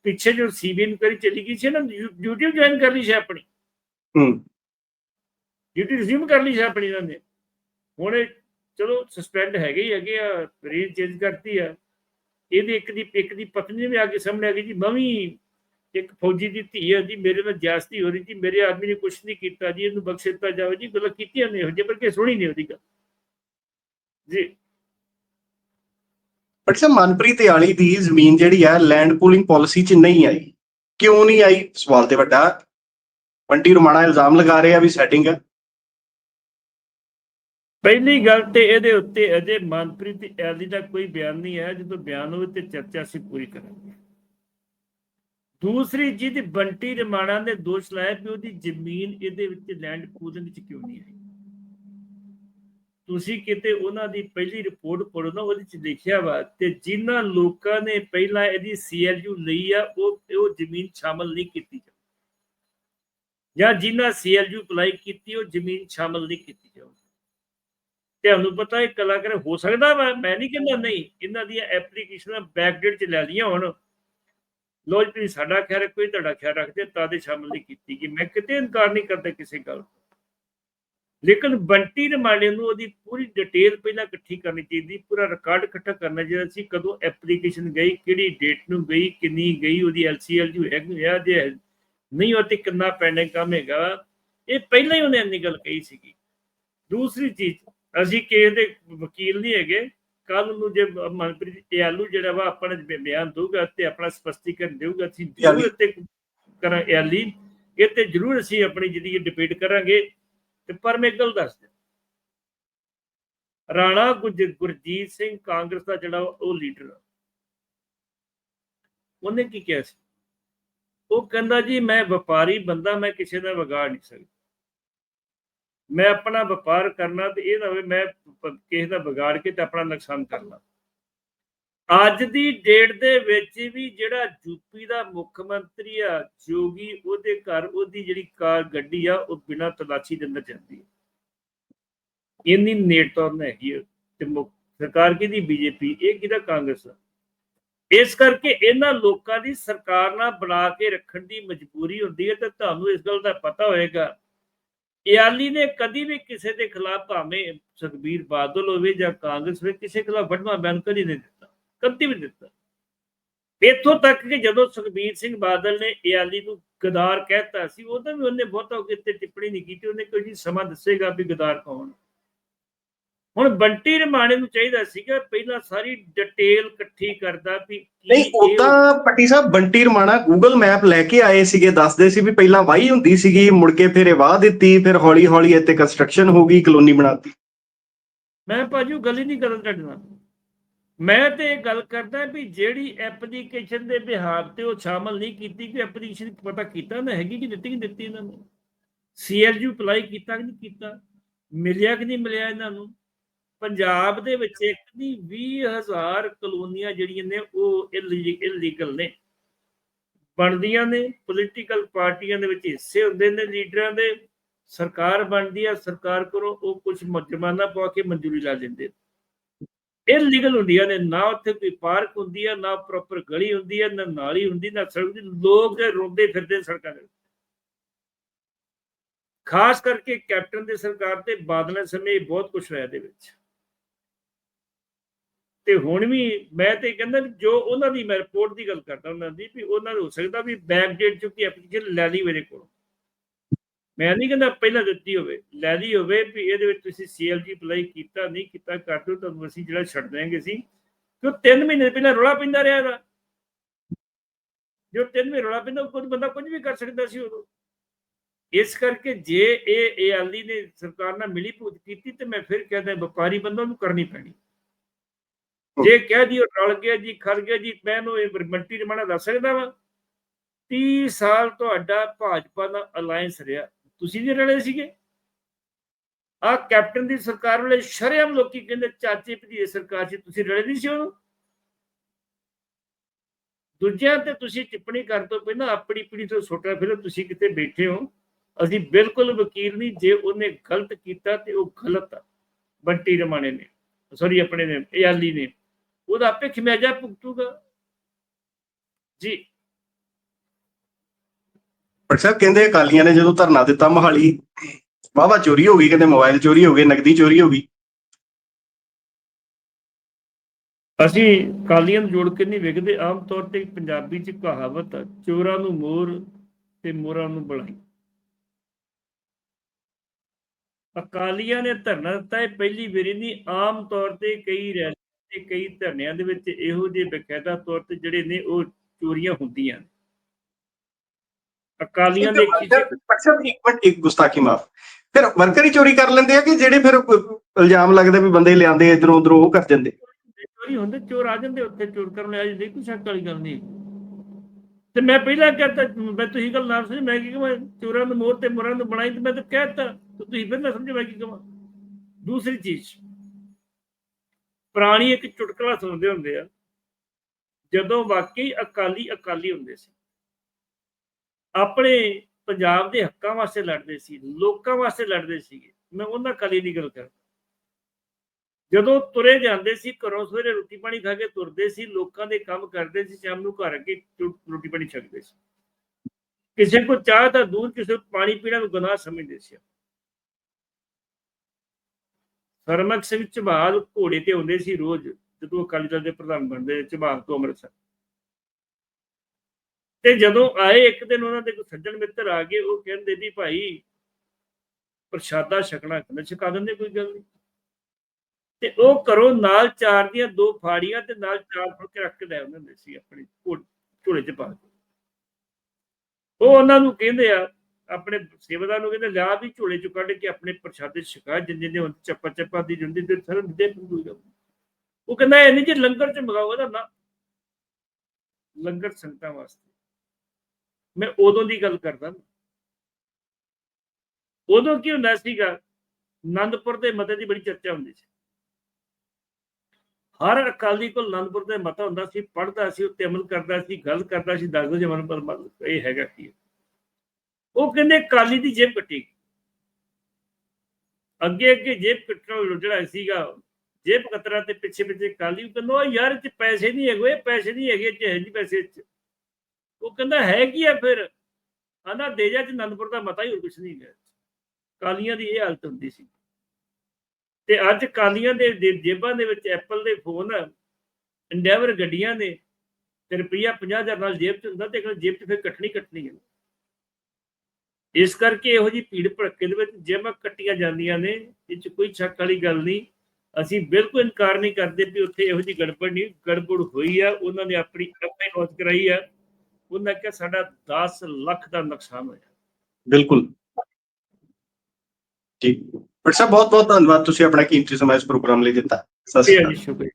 ਪਿੱਛੇ ਜੋ ਸੀਬੀਆਈ ਇਨਕੁਆਇਰੀ ਚਲੀ ਗਈ ਸੀ ਨਾ ਡਿਊਟੀ ਜੁਆਇਨ ਕਰ ਲਈ ਸੀ ਆਪਣੀ। ਹੂੰ। ਡਿਊਟੀ ਰਿਜ਼ਿਊਮ ਕਰ ਲਈ ਸੀ ਆਪਣੀ ਇਹਨਾਂ ਨੇ। ਹੁਣ ਚਲੋ ਸਸਪੈਂਡ ਹੈਗੇ ਹੀ ਹੈਗੇ ਆ ਚੇਂਜ ਕਰਤੀ ਆ। ਇਹਦੇ ਇੱਕ ਦੀ ਇੱਕ ਦੀ ਪਤਨੀ ਵੀ ਆ ਕੇ ਸਾਹਮਣੇ ਆ ਗਈ ਜੀ, ਮੈਂ ਵੀ ਇੱਕ ਫੌਜੀ ਦੀ ਧੀ ਹੈ ਜੀ, ਮੇਰੇ ਨਾਲ ਜਾਸਤੀ ਹੋ ਰਹੀ ਜੀ, ਮੇਰੇ ਆਦਮੀ ਨੇ ਕੁਝ ਨਹੀਂ ਕੀਤਾ ਜੀ, ਇਹਨੂੰ ਬਖਸ਼ ਦਿੱਤਾ ਜਾਵੇ ਜੀ, ਗੱਲਾਂ ਕੀਤੀਆਂ ਨੇ ਹੋ ਜੇ ਬਲਕਿ ਸੁਣੀ ਨਹੀਂ ਉਹਦੀ ਗੱਲ। ਜੀ। ਬਟ ਮਨਪ੍ਰੀਤ ਵਾਲੀ ਦੀ ਜ਼ਮੀਨ ਜਿਹੜੀ ਹੈ ਲੈਂਡ ਪੂਲਿੰਗ ਪਾਲਿਸੀ 'ਚ ਨਹੀਂ ਆਈ। ਕਿਉਂ ਨਹੀਂ ਆਈ? ਸਵਾਲ ਤੇ ਵੱਡਾ। ਬੰਟੀ ਰਮਾਣਾ ਇਲਜ਼ਾਮ ਲਗਾ ਰਹੇ ਆ ਵੀ ਸੈਟਿੰਗ ਹੈ ਪਹਿਲੀ ਗੱਲ ਤੇ ਇਹਦੇ ਉੱਤੇ ਅਜੇ ਮਨਪ੍ਰੀਤ ਐਲੀ ਦਾ ਕੋਈ ਬਿਆਨ ਨਹੀਂ ਹੈ ਜਦੋਂ ਬਿਆਨ ਹੋਵੇ ਤੇ ਚਰਚਾ ਅਸੀਂ ਪੂਰੀ ਕਰਾਂਗੇ। ਦੂਸਰੀ ਚੀਜ਼ ਬੰਟੀ ਰਮਾਣਾ ਨੇ ਦੋਸ਼ ਲਾਇਆ ਕਿ ਉਹਦੀ ਜ਼ਮੀਨ ਇਹਦੇ ਵਿੱਚ ਲੈਂਡ ਪੂਲਿੰਗ ਵਿੱਚ ਕਿਉਂ ਨਹੀਂ ਆਈ। ਤੁਸੀਂ ਕਿਤੇ ਉਹਨਾਂ ਦੀ ਪਹਿਲੀ ਰਿਪੋਰਟ ਪੜੋ ਨਾ, ਉਹਦੇ ਚ ਲਿਖਿਆ ਵਾ ਤੇ ਜਿਨ੍ਹਾਂ ਲੋਕਾਂ ਨੇ ਪਹਿਲਾਂ ਇਹਦੀ ਸੀਐਲਯੂ ਲਈ ਆ, ਉਹ ਉਹ ਜ਼ਮੀਨ ਸ਼ਾਮਲ ਨਹੀਂ ਕੀਤੀ ਜਾਂ ਜਿਨ੍ਹਾਂ ਸੀਐਲਯੂ ਅਪਲਾਈ ਕੀਤੀ, ਉਹ ਜ਼ਮੀਨ ਸ਼ਾਮਲ ਨਹੀਂ ਕੀਤੀ ਜਾਊਗੀ। ਤੁਹਾਨੂੰ ਪਤਾ ਹੈ ਕਲਾਕਾਰ ਹੋ ਸਕਦਾ ਵਾ? ਮੈਂ ਨਹੀਂ ਕਹਿੰਦਾ ਨਹੀਂ। ਇਹਨਾਂ ਦੀਆਂ ਐਪਲੀਕੇਸ਼ਨਾਂ ਬੈਕਡੇਟ ਚ ਲੈ ਲਈਆਂ ਹੁਣ। ਲੋ ਜੀ ਸਾਡਾ ਖਿਆਲ ਰੱਖੋ ਤੁਹਾਡਾ ਖਿਆਲ ਰੱਖਦੇ, ਤਾਂ ਦੇ ਸ਼ਾਮਲ ਨਹੀਂ ਕੀਤੀ ਕਿ ਮੈਂ ਕਿਤੇ ਇਨਕਾਰ ਨਹੀਂ ਕਰਦਾ ਕਿਸੇ ਗੱਲ ਲੇਕਿਨ ਬੰਟੀ ਰਮਾਣੇ ਨੂੰ ਉਹਦੀ ਪੂਰੀ ਡਿਟੇਲ ਪਹਿਲਾਂ ਇਕੱਠੀ ਕਰਨੀ ਚਾਹੀਦੀ, ਪੂਰਾ ਰਿਕਾਰਡ ਇਕੱਠਾ ਕਰਨਾ ਚਾਹੀਦਾ ਸੀ, ਕਦੋਂ ਐਪਲੀਕੇਸ਼ਨ ਗਈ, ਕਿਹੜੀ ਡੇਟ ਨੂੰ ਗਈ, ਕਿੰਨੀ ਗਈ, ਉਹਦੀ ਐਲਸੀਐਲ ਜੋ ਹੈਗੀ ਜੇ ਨਹੀਂ ਉਹ ਤੇ ਕਿੰਨਾ ਪੈਂਡਿੰਗ ਕੰਮ ਹੈਗਾ ਇਹ ਪਹਿਲਾਂ ਹੀ ਉਹਨੇ ਇੰਨੀ ਗੱਲ ਕਹੀ ਸੀਗੀ। ਦੂਸਰੀ ਚੀਜ਼ ਅਸੀਂ ਕਿਸੇ ਦੇ ਵਕੀਲ ਨਹੀਂ ਹੈਗੇ। ਕੱਲ ਨੂੰ ਜੇ ਮਨਪ੍ਰੀਤ ਇਆਲੂ ਜਿਹੜਾ ਵਾ ਆਪਣਾ ਬਿਆਨ ਦਊਗਾ ਤੇ ਆਪਣਾ ਸਪਸ਼ਟੀਕਰਨ ਦੇਊਗਾ ਅਸੀਂ। ਜ਼ਰੂਰ ਤੇ ਕਰਾਂ ਇਆਲੀ ਇਹ ਤੇ ਜ਼ਰੂਰ ਅਸੀਂ ਆਪਣੀ ਜਿਹੜੀ ਡਿਬੇਟ ਕਰਾਂਗੇ। ਤੇ ਪਰ ਮੈਂ ਗੱਲ ਦੱਸ ਦਿਆਂ। ਰਾਣਾ ਗੁਰਜ- ਗੁਰਜੀਤ ਸਿੰਘ ਕਾਂਗਰਸ ਦਾ ਜਿਹੜਾ ਉਹ ਲੀਡਰ ਉਹਨੇ ਕੀ ਕਿਹਾ ਸੀ? ਉਹ ਕਹਿੰਦਾ ਜੀ ਮੈਂ ਵਪਾਰੀ ਬੰਦਾ ਮੈਂ ਕਿਸੇ ਦਾ ਵਿਗਾੜ ਨਹੀਂ ਸਕਦਾ। ਮੈਂ ਆਪਣਾ ਵਪਾਰ ਕਰਨਾ ਤੇ ਇਹ ਨਾ ਹੋਵੇ ਮੈਂ ਕਿਸੇ ਦਾ ਵਿਗਾੜ ਕੇ ਤੇ ਆਪਣਾ ਨੁਕਸਾਨ ਕਰਨਾ ਅੱਜ ਦੀ ਡੇਟ ਦੇ ਵਿੱਚ ਵੀ ਜਿਹੜਾ ਯੂਪੀ ਦਾ ਮੁੱਖ ਮੰਤਰੀ ਆ, ਜੋਗੀ, ਉਹਦੇ ਘਰ ਉਹਦੀ ਜਿਹੜੀ ਕਾਰ ਗੱਡੀ ਆ, ਉਹ ਬਿਨਾਂ ਤਲਾਸ਼ੀ ਦੇ ਅੰਦਰ ਜਾਂਦੀ ਹੈ ਇੰਨੀ ਨੇੜਤਾ ਹੈਗੀ ਤੇ ਮੁੱਖ, ਸਰਕਾਰ ਕਿਹਦੀ ਬੀਜੇਪੀ ਇਹ ਕਿਹਦਾ ਕਾਂਗਰਸ ਆ? ਇਸ ਕਰਕੇ ਇਹਨਾਂ ਲੋਕਾਂ ਦੀ ਸਰਕਾਰ ਨਾਲ ਬਣਾ ਕੇ ਰੱਖਣ ਦੀ ਮਜਬੂਰੀ ਹੁੰਦੀ ਹੈ ਤੇ ਤੁਹਾਨੂੰ ਇਸ ਗੱਲ ਦਾ ਪਤਾ ਹੋਏਗਾ ਇਆਲੀ ਨੇ ਕਦੀ ਵੀ ਕਿਸੇ ਦੇ ਖਿਲਾਫ ਭਾਵੇਂ ਸੁਖਬੀਰ ਬਾਦਲ ਹੋਵੇ ਜਾਂ ਕਾਂਗਰਸ ਹੋਵੇ, ਕਿਸੇ ਖਿਲਾਫ ਵੱਡਵਾ ਬਿਆਨ ਕਦੀ ਨਹੀਂ ਦਿੱਤਾ, ਕਦੀ ਵੀ ਦਿੱਤਾ। ਇੱਥੋਂ ਤੱਕ ਕਿ ਜਦੋਂ ਸੁਖਬੀਰ ਸਿੰਘ ਬਾਦਲ ਨੇ ਇਆਲੀ ਨੂੰ ਗਦਾਰ ਕਹਿਤਾ ਸੀ ਉਦੋਂ ਵੀ ਉਹਨੇ ਬਹੁਤਾ ਕਿਤੇ ਟਿੱਪਣੀ ਨਹੀਂ ਕੀਤੀ, ਉਹਨੇ ਕੋਈ ਸਮਾਂ ਦੱਸੇਗਾ ਵੀ ਗਦਾਰ ਕੌਣ ਹੁਣ ਬੰਟੀ ਰਮਾਣੇ ਨੂੰ ਚਾਹੀਦਾ ਸੀਗਾ ਪਹਿਲਾਂ ਸਾਰੀ ਡਿਟੇਲ ਇਕੱਠੀ ਕਰਦਾ ਵੀ ਨਹੀਂ ਉਦਾਂ ਪੱਟੀ ਸਾਹਿਬ ਬੰਟੀ ਰਮਾਣਾ ਗੂਗਲ ਮੈਪ ਲੈ ਕੇ ਆਏ ਸੀਗੇ ਦੱਸਦੇ ਸੀ ਵੀ ਪਹਿਲਾਂ ਵਾਹੀ ਹੁੰਦੀ ਸੀਗੀ ਮੁੜ ਕੇ ਫਿਰ ਇਹ ਵਾਹ ਦਿੱਤੀ ਫਿਰ ਹੌਲੀ ਹੌਲੀ ਇੱਥੇ ਕੰਸਟਰਕਸ਼ਨ ਹੋ ਗਈ ਕਲੋਨੀ ਬਣਾਤੀ। ਮੈਂ ਭਾਜੂ ਗੱਲ ਹੀ ਨਹੀਂ ਕਰਨ ਤੁਹਾਡੇ ਨਾਲ। ਮੈਂ ਤੇ ਇਹ ਗੱਲ ਕਰਦਾ ਵੀ ਜਿਹੜੀ ਐਪਲੀਕੇਸ਼ਨ ਦੇ ਬਿਹਾਰ ਤੇ ਉਹ ਸ਼ਾਮਲ ਨਹੀਂ ਕੀਤੀ ਕਿ ਐਪਲੀਕੇਸ਼ਨ ਪਤਾ ਕੀਤਾ ਨਾ ਹੈਗੀ ਕਿ ਦਿੱਤੀ ਕਿ ਨਹੀਂ ਦਿੱਤੀ ਇਹਨਾਂ ਨੂੰ? ਸੀਐਲਯੂ ਅਪਲਾਈ ਕੀਤਾ ਕਿ ਨਹੀਂ ਕੀਤਾ? ਮਿਲਿਆ ਕਿ ਨਹੀਂ ਮਿਲਿਆ ਇਹਨਾਂ ਨੂੰ? ਪੰਜਾਬ ਦੇ ਵਿੱਚ ਇੱਕ ਦੀ 20000 ਕਲੋਨੀਆਂ ਜਿਹੜੀਆਂ ਨੇ ਉਹ ਇਲੀਗਲ ਨੇ। ਬਣਦੀਆਂ ਨੇ ਪੋਲੀਟੀਕਲ ਪਾਰਟੀਆਂ ਦੇ ਵਿੱਚ ਹਿੱਸੇ ਹੁੰਦੇ ਨੇ ਲੀਡਰਾਂ ਦੇ। ਸਰਕਾਰ ਬਣਦੀ ਆ, ਸਰਕਾਰ ਕੋਲੋਂ ਉਹ ਕੁਝ ਜੁਰਮਾਨਾ ਪਵਾ ਕੇ ਮਨਜ਼ੂਰੀ ਲਾ ਦਿੰਦੇ ਇਹ ਹੁੰਦੀਆਂ ਨੇ, ਨਾ ਉੱਥੇ ਕੋਈ ਪਾਰਕ ਹੁੰਦੀ ਆ, ਨਾ ਪ੍ਰੋਪਰ ਗਲੀ ਹੁੰਦੀ ਆ, ਨਾ ਨਾਲੀ ਹੁੰਦੀ, ਨਾ ਸੜਕ ਦੀ ਲੋਕ ਜੇ ਰੋਂਦੇ ਫਿਰਦੇ ਸੜਕਾਂ ਦੇ ਖਾਸ ਕਰਕੇ ਕੈਪਟਨ ਦੀ ਸਰਕਾਰ ਤੇ ਬਾਦਲਾਂ ਸਮੇਂ ਬਹੁਤ ਕੁਝ ਹੋਇਆ ਦੇ ਵਿੱਚ। ਤੇ ਹੁਣ ਵੀ ਮੈਂ ਤੇ ਕਹਿੰਦਾ ਜੋ ਉਹਨਾਂ ਦੀ ਮੈਂ ਰਿਪੋਰਟ ਦੀ ਗੱਲ ਕਰਦਾ ਉਹਨਾਂ ਦੀ ਵੀ ਉਹਨਾਂ ਨੂੰ ਹੋ ਸਕਦਾ ਵੀ ਬੈਕ ਡੇਟ ਚੁੱਕੀ ਐਪਲੀਕੇਸ਼ਨ ਲੈ ਲਈ ਮੇਰੇ ਕੋਲ। ਮੈਂ ਨਹੀਂ ਕਹਿੰਦਾ ਪਹਿਲਾਂ ਦਿੱਤੀ ਹੋਵੇ, ਲੈ ਲਈ ਹੋਵੇ ਵੀ ਇਹਦੇ ਵਿੱਚ ਤੁਸੀਂ ਸੀਐਲਜੀ ਅਪਲਾਈ ਕੀਤਾ, ਨਹੀਂ ਕੀਤਾ, ਕਰ ਦਿਓ, ਤੁਹਾਨੂੰ ਅਸੀਂ ਜਿਹੜਾ ਛੱਡ ਦਿਆਂਗੇ ਸੀ ਕਿਉਂ 3 ਮਹੀਨੇ ਪਹਿਲਾਂ ਰੌਲਾ ਪੈਂਦਾ ਰਿਹਾ ਇਹਦਾ? ਜੋ 3 ਮਹੀਨੇ ਰੌਲਾ ਪੈਂਦਾ ਕੋਈ ਬੰਦਾ ਕੁਝ ਵੀ ਕਰ ਸਕਦਾ ਸੀ ਉਦੋਂ। ਇਸ ਕਰਕੇ ਜੇ ਇਹ ਇਹ ਆਲੀ ਨੇ ਸਰਕਾਰ ਨਾਲ ਮਿਲੀ ਭੁਗਤ ਕੀਤੀ ਤੇ ਮੈਂ ਫਿਰ ਕਹਿੰਦਾ ਵਪਾਰੀ ਬੰਦਾ ਨੂੰ ਕਰਨੀ ਪੈਣੀ। ਜੇ ਕਹਿ ਜੀ ਉਹ ਰਲ ਗਿਆ ਜੀ ਖੜ ਗਿਆ ਜੀ, ਮੈਂ ਨੂੰ ਇਹ ਮੰਟੀ ਰਮਾਣਾ ਦੱਸ ਸਕਦਾ ਵਾ। 30 ਸਾਲ ਤੁਹਾਡਾ ਭਾਜਪਾ ਨਾਲ ਅਲਾਈਅੰਸ ਰਿਹਾ। ਤੁਸੀਂ ਵੀ ਰਲੇ ਸੀਗੇ। ਆ ਕੈਪਟਨ ਦੀ ਸਰਕਾਰ ਵੇਲੇ ਸ਼ਰੇਆਮ ਲੋਕੀ ਕਹਿੰਦੇ, ਚਾਚੇ ਭਤੀਜੇ ਸਰਕਾਰ ਸੀ, ਤੁਸੀਂ ਰਲੇ ਨਹੀਂ ਸੀ ਉਹਨੂੰ। ਦੂਜਿਆਂ ਤੇ ਤੁਸੀਂ ਟਿੱਪਣੀ ਕਰਨ ਤੋਂ ਪਹਿਲਾਂ ਆਪਣੀ ਪੀੜੀ ਤੋਂ ਛੋਟਾ ਫਿਰ, ਤੁਸੀਂ ਕਿਤੇ ਬੈਠੇ ਹੋ। ਅਸੀਂ ਬਿਲਕੁਲ ਵਕੀਲ ਨਹੀਂ, ਜੇ ਉਹਨੇ ਗਲਤ ਕੀਤਾ ਤੇ ਉਹ ਗਲਤ ਆ। ਬੰਟੀ ਰਮਾਣੇ ਨੇ ਸੌਰੀ ਆਪਣੇ ਨੇ ਇਆਲੀ ਨੇ। ਉਹਦਾ ਆਪੇ ਖਿਮਿਆਜਾ ਭੁਗਤੂਗਾ। ਜੀ। ਪਰ ਸਾਹਿਬ ਕਹਿੰਦੇ ਅਕਾਲੀਆਂ ਨੇ ਜਦੋਂ ਧਰਨਾ ਦਿੱਤਾ ਮਹਾਲੀ ਵਾਹਵਾ ਚੋਰੀ ਹੋ ਗਈ ਕਹਿੰਦੇ ਮੋਬਾਈਲ ਚੋਰੀ ਹੋ ਗਏ ਨਕਦੀ ਚੋਰੀ ਹੋ ਗਈ। ਅਸੀਂ ਕਾਲੀਆਂ ਨੂੰ ਜੋੜ ਕੇ ਨਹੀਂ ਵੇਖਦੇ ਆਮ ਤੌਰ ਤੇ ਪੰਜਾਬੀ ਚ ਕਹਾਵਤ ਆ ਚੋਰਾਂ ਨੂੰ ਮੋਰ ਤੇ ਮੋਰਾਂ ਨੂੰ ਬੁਲਾਈ। ਅਕਾਲੀਆਂ ਨੇ ਧਰਨਾ ਦਿੱਤਾ ਇਹ ਪਹਿਲੀ ਵਾਰੀ ਨਹੀਂ ਆਮ ਤੌਰ ਤੇ ਕਈ ਰੈਲੀ ਤੇ ਕਈ ਧਰਨਿਆਂ ਦੇ ਵਿੱਚ ਇਹੋ ਜਿਹੇ ਬਕਾਇਦਾ ਤੌਰ ਤੇ ਜਿਹੜੇ ਨੇ ਉਹ ਚੋਰੀਆਂ ਹੁੰਦੀਆਂ ਅਕਾਲੀਆਂ ਦੇ ਅਕਸਰ ਇੱਕ ਮਿੰਟ ਇੱਕ ਗੁਸਤਾਖੀ ਮਾਫ। ਫਿਰ ਵਰਕਰ ਹੀ ਚੋਰੀ ਕਰ ਲੈਂਦੇ ਆ ਕਿ ਜਿਹੜੇ ਫਿਰ ਇਲਜ਼ਾਮ ਲੱਗਦਾ ਵੀ ਬੰਦੇ ਲਿਆਂਦੇ ਇਧਰੋਂ ਉਧਰੋਂ ਉਹ ਕਰ ਜਾਂਦੇ? ਚੋਰੀ ਹੁੰਦੇ ਚੋਰ ਆ ਜਾਂਦੇ ਉੱਥੇ ਚੋਰ ਕਰਨ ਆ ਜਾਂਦੇ ਕੋਈ ਸ਼ੱਕ ਵਾਲੀ ਗੱਲ ਨਹੀਂ। ਤੇ ਮੈਂ ਪਹਿਲਾਂ ਕਹਤਾ ਮੈਂ ਤੁਸੀਂ ਗੱਲ ਨਾ ਸਮਝ ਮੈਂ ਕੀ ਕਹਾਂ ਚੋਰਾਂ ਨੂੰ ਮੋਰ ਤੇ ਮੁਰਾਂ ਨੂੰ ਬਣਾਈ ਤੇ ਮੈਂ ਤਾਂ ਕਹਿਤਾ ਤੇ ਤੁਸੀਂ ਫਿਰ ਨਾ ਸਮਝੇ ਮੈਂ ਕੀ ਕਹਾਂ। ਦੂਸਰੀ ਚੀਜ਼ ਪੁਰਾਣੀ ਇੱਕ ਚੁਟਕਲਾ ਸੁਣਦੇ ਹੁੰਦੇ ਆ, ਜਦੋਂ ਵਾਕਈ ਅਕਾਲੀ ਅਕਾਲੀ ਹੁੰਦੇ ਸੀ। ਆਪਣੇ ਪੰਜਾਬ ਦੇ ਹੱਕਾਂ ਵਾਸਤੇ ਲੜਦੇ ਸੀ, ਲੋਕਾਂ ਵਾਸਤੇ ਲੜਦੇ ਸੀਗੇ। ਮੈਂ ਉਹਨਾਂ ਅਕਾਲੀ ਦੀ ਗੱਲ ਕਰਦਾ। ਜਦੋਂ ਤੁਰੇ ਜਾਂਦੇ ਸੀ, ਘਰੋਂ ਸਵੇਰੇ ਰੋਟੀ ਪਾਣੀ ਖਾ ਕੇ ਤੁਰਦੇ ਸੀ, ਲੋਕਾਂ ਦੇ ਕੰਮ ਕਰਦੇ ਸੀ, ਸ਼ਾਮ ਨੂੰ ਘਰ ਅੱਗੇ ਰੋਟੀ ਪਾਣੀ ਛਕਦੇ ਸੀ। ਕਿਸੇ ਕੋ ਚਾਹ ਤਾਂ ਦੂਰ, ਕਿਸੇ ਨੂੰ ਪਾਣੀ ਪੀਣਾ ਨੂੰ ਗੁਨਾਹ ਸਮਝਦੇ ਸੀ। ਸਰਮਕ ਸਿੰਘ ਝਬਾਲ ਘੋੜੇ ਤੇ ਆਉਂਦੇ ਸੀ ਰੋਜ਼, ਜਦੋਂ ਅਕਾਲੀ ਦਲ ਦੇ ਪ੍ਰਧਾਨ ਬਣਦੇ, ਝਬਾਲ ਤੋਂ ਅੰਮ੍ਰਿਤਸਰ। ਤੇ ਜਦੋਂ ਆਏ, ਇੱਕ ਦਿਨ ਉਹਨਾਂ ਦੇ ਕੋਈ ਸੱਜਣ ਮਿੱਤਰ ਆ ਗਏ, ਉਹ ਕਹਿੰਦੇ ਵੀ ਭਾਈ, ਪ੍ਰਸ਼ਾਦਾ ਛਕਣਾ, ਕਹਿੰਦੇ, ਛਕਾ ਦਿੰਦੇ ਕੋਈ ਗੱਲ ਨਹੀਂ। ਤੇ ਉਹ ਕਰੋ ਨਾਲ ਚਾਰ ਦੀਆਂ ਦੋ ਫਾੜੀਆਂ ਤੇ ਨਾਲ ਚਾਰ ਫੁਲਕੇ ਰੱਖ ਕੇ ਲੈ ਆਉਂਦੇ ਸੀ, ਆਪਣੇ ਘੋ- ਝੋਲੇ 'ਚ ਪਾ ਕੇ। ਉਹ ਉਹਨਾਂ ਨੂੰ ਕਹਿੰਦੇ ਆ ਆਪਣੇ ਸੇਵਾਦਾਰ ਨੂੰ ਕਹਿੰਦੇ ਲਿਆ ਵੀ ਝੋਲੇ 'ਚ ਕੱਢ ਕੇ ਆਪਣੇ ਪ੍ਰਸ਼ਾਦੇ ਛਕਾ ਜਿੰਨੇ ਦੇ ਹੁਣ ਚੱਪਾ ਚੱਪਾ ਦੀ ਜੁੰਦੀ ਤੇ ਸਰ ਦੇ ਪੂਗਾ ਉਹ ਕਹਿੰਦਾ ਇਹ ਨਹੀਂ ਜੀ ਲੰਗਰ 'ਚ ਮਗਾਓ ਇਹਦਾ ਨਾ। ਲੰਗਰ ਸੰਗਤਾਂ ਵਾਸਤੇ। ਮੈਂ ਉਦੋਂ ਦੀ ਗੱਲ ਕਰਦਾ ਉਦੋਂ ਕੀ ਹੁੰਦਾ ਸੀਗਾ ਆਨੰਦਪੁਰ ਦੇ ਮਤੇ ਦੀ ਬੜੀ ਚਰਚਾ ਹੁੰਦੀ ਸੀ। ਹਰ ਅਕਾਲੀ ਕੋਲ ਆਨੰਦਪੁਰ ਦੇ ਮਤਾ ਹੁੰਦਾ ਸੀ ਪੜਦਾ ਸੀ, ਉੱਤੇ ਅਮਲ ਕਰਦਾ ਸੀ, ਗੱਲ ਕਰਦਾ ਸੀ, ਦੱਸਦਾ ਜਮਨ ਪਰ ਮਤਲਬ ਇਹ ਹੈਗਾ ਕੀ ਹੈ। ਉਹ ਕਹਿੰਦੇ ਕਾਲੀ ਦੀ ਜੇਬ ਕੱਟੀ ਅੱਗੇ ਅੱਗੇ ਜੇਬ ਕੱਟਣਾ ਜਿਹੜਾ ਸੀਗਾ। ਜੇਬ ਕਤਰਾ ਤੇ ਪਿੱਛੇ ਪਿੱਛੇ ਕਾਲੀ ਉਹ ਕਹਿੰਦਾ ਯਾਰ ਇਹ ਪੈਸੇ ਨਹੀਂ ਹੈਗੇ ਪੈਸੇ ਨਹੀਂ ਹੈਗੇ ਚ ਹੈ ਨਹੀਂ ਪੈਸੇ ਉਹ ਕਹਿੰਦਾ, ਹੈ ਕੀ ਆ ਫਿਰ? ਆਂਦਾ ਦੇਜਾ ਚ ਆਨੰਦਪੁਰ ਦਾ ਮਤਾ ਹੀ ਹੋਰ ਕੁਛ ਨਹੀਂ ਹੈ ਕਾਲੀਆਂ ਦੀ ਇਹ ਹਾਲਤ ਹੁੰਦੀ ਸੀ। ਤੇ ਅੱਜ ਕਾਲੀਆਂ ਦੇ ਜੇਬਾਂ ਦੇ ਵਿੱਚ ਐਪਲ ਦੇ ਫੋਨ, ਇੰਡੈਵਰ ਗੱਡੀਆਂ ਨੇ ਤੇ ਰੁਪਈਆ 50000 ਨਾਲ ਜੇਬ ਚ ਹੁੰਦਾ ਤੇ ਅਗਰ ਜੇਬ ਚ ਫਿਰ ਕੱਟਣੀ ਕੱਟਣੀ ਹੈ। ਇਸ ਕਰਕੇ ਇਹੋ ਜੀ ਭੀੜ ਭੜੱਕੇ ਦੇ ਵਿੱਚ ਜੇਬਾਂ ਕੱਟੀਆਂ ਜਾਂਦੀਆਂ ਨੇ ਇਹ ਚ ਕੋਈ ਸ਼ੱਕ ਵਾਲੀ ਗੱਲ ਨਹੀਂ। ਅਸੀਂ ਬਿਲਕੁਲ ਇਨਕਾਰ ਨਹੀਂ ਕਰਦੇ ਵੀ ਉੱਥੇ ਇਹੋ ਜੀ ਗੜਬੜ ਨਹੀਂ ਗੜਬੜ ਹੋਈ ਆ ਉਹਨਾਂ ਨੇ ਆਪਣੀ ਆਪੇ ਨੋਟ ਕਰਾਈ ਆ। ਉਹਨਾਂ ਕਿਹਾ ਸਾਡਾ 10 ਲੱਖ ਦਾ ਨੁਕਸਾਨ ਹੋਇਆ। ਬਿਲਕੁਲ। ਜੀ ਪਰ ਸਾਹਿਬ ਬਹੁਤ ਬਹੁਤ ਧੰਨਵਾਦ ਤੁਸੀਂ ਆਪਣਾ ਕੀਮਤੀ ਸਮਾਂ ਇਸ ਪ੍ਰੋਗਰਾਮ ਲਈ ਦਿੱਤਾ। ਸਤਿ ਸ਼੍ਰੀ ਅਕਾਲ। ਜੀ ਸ਼ੁਕਰੀਆ।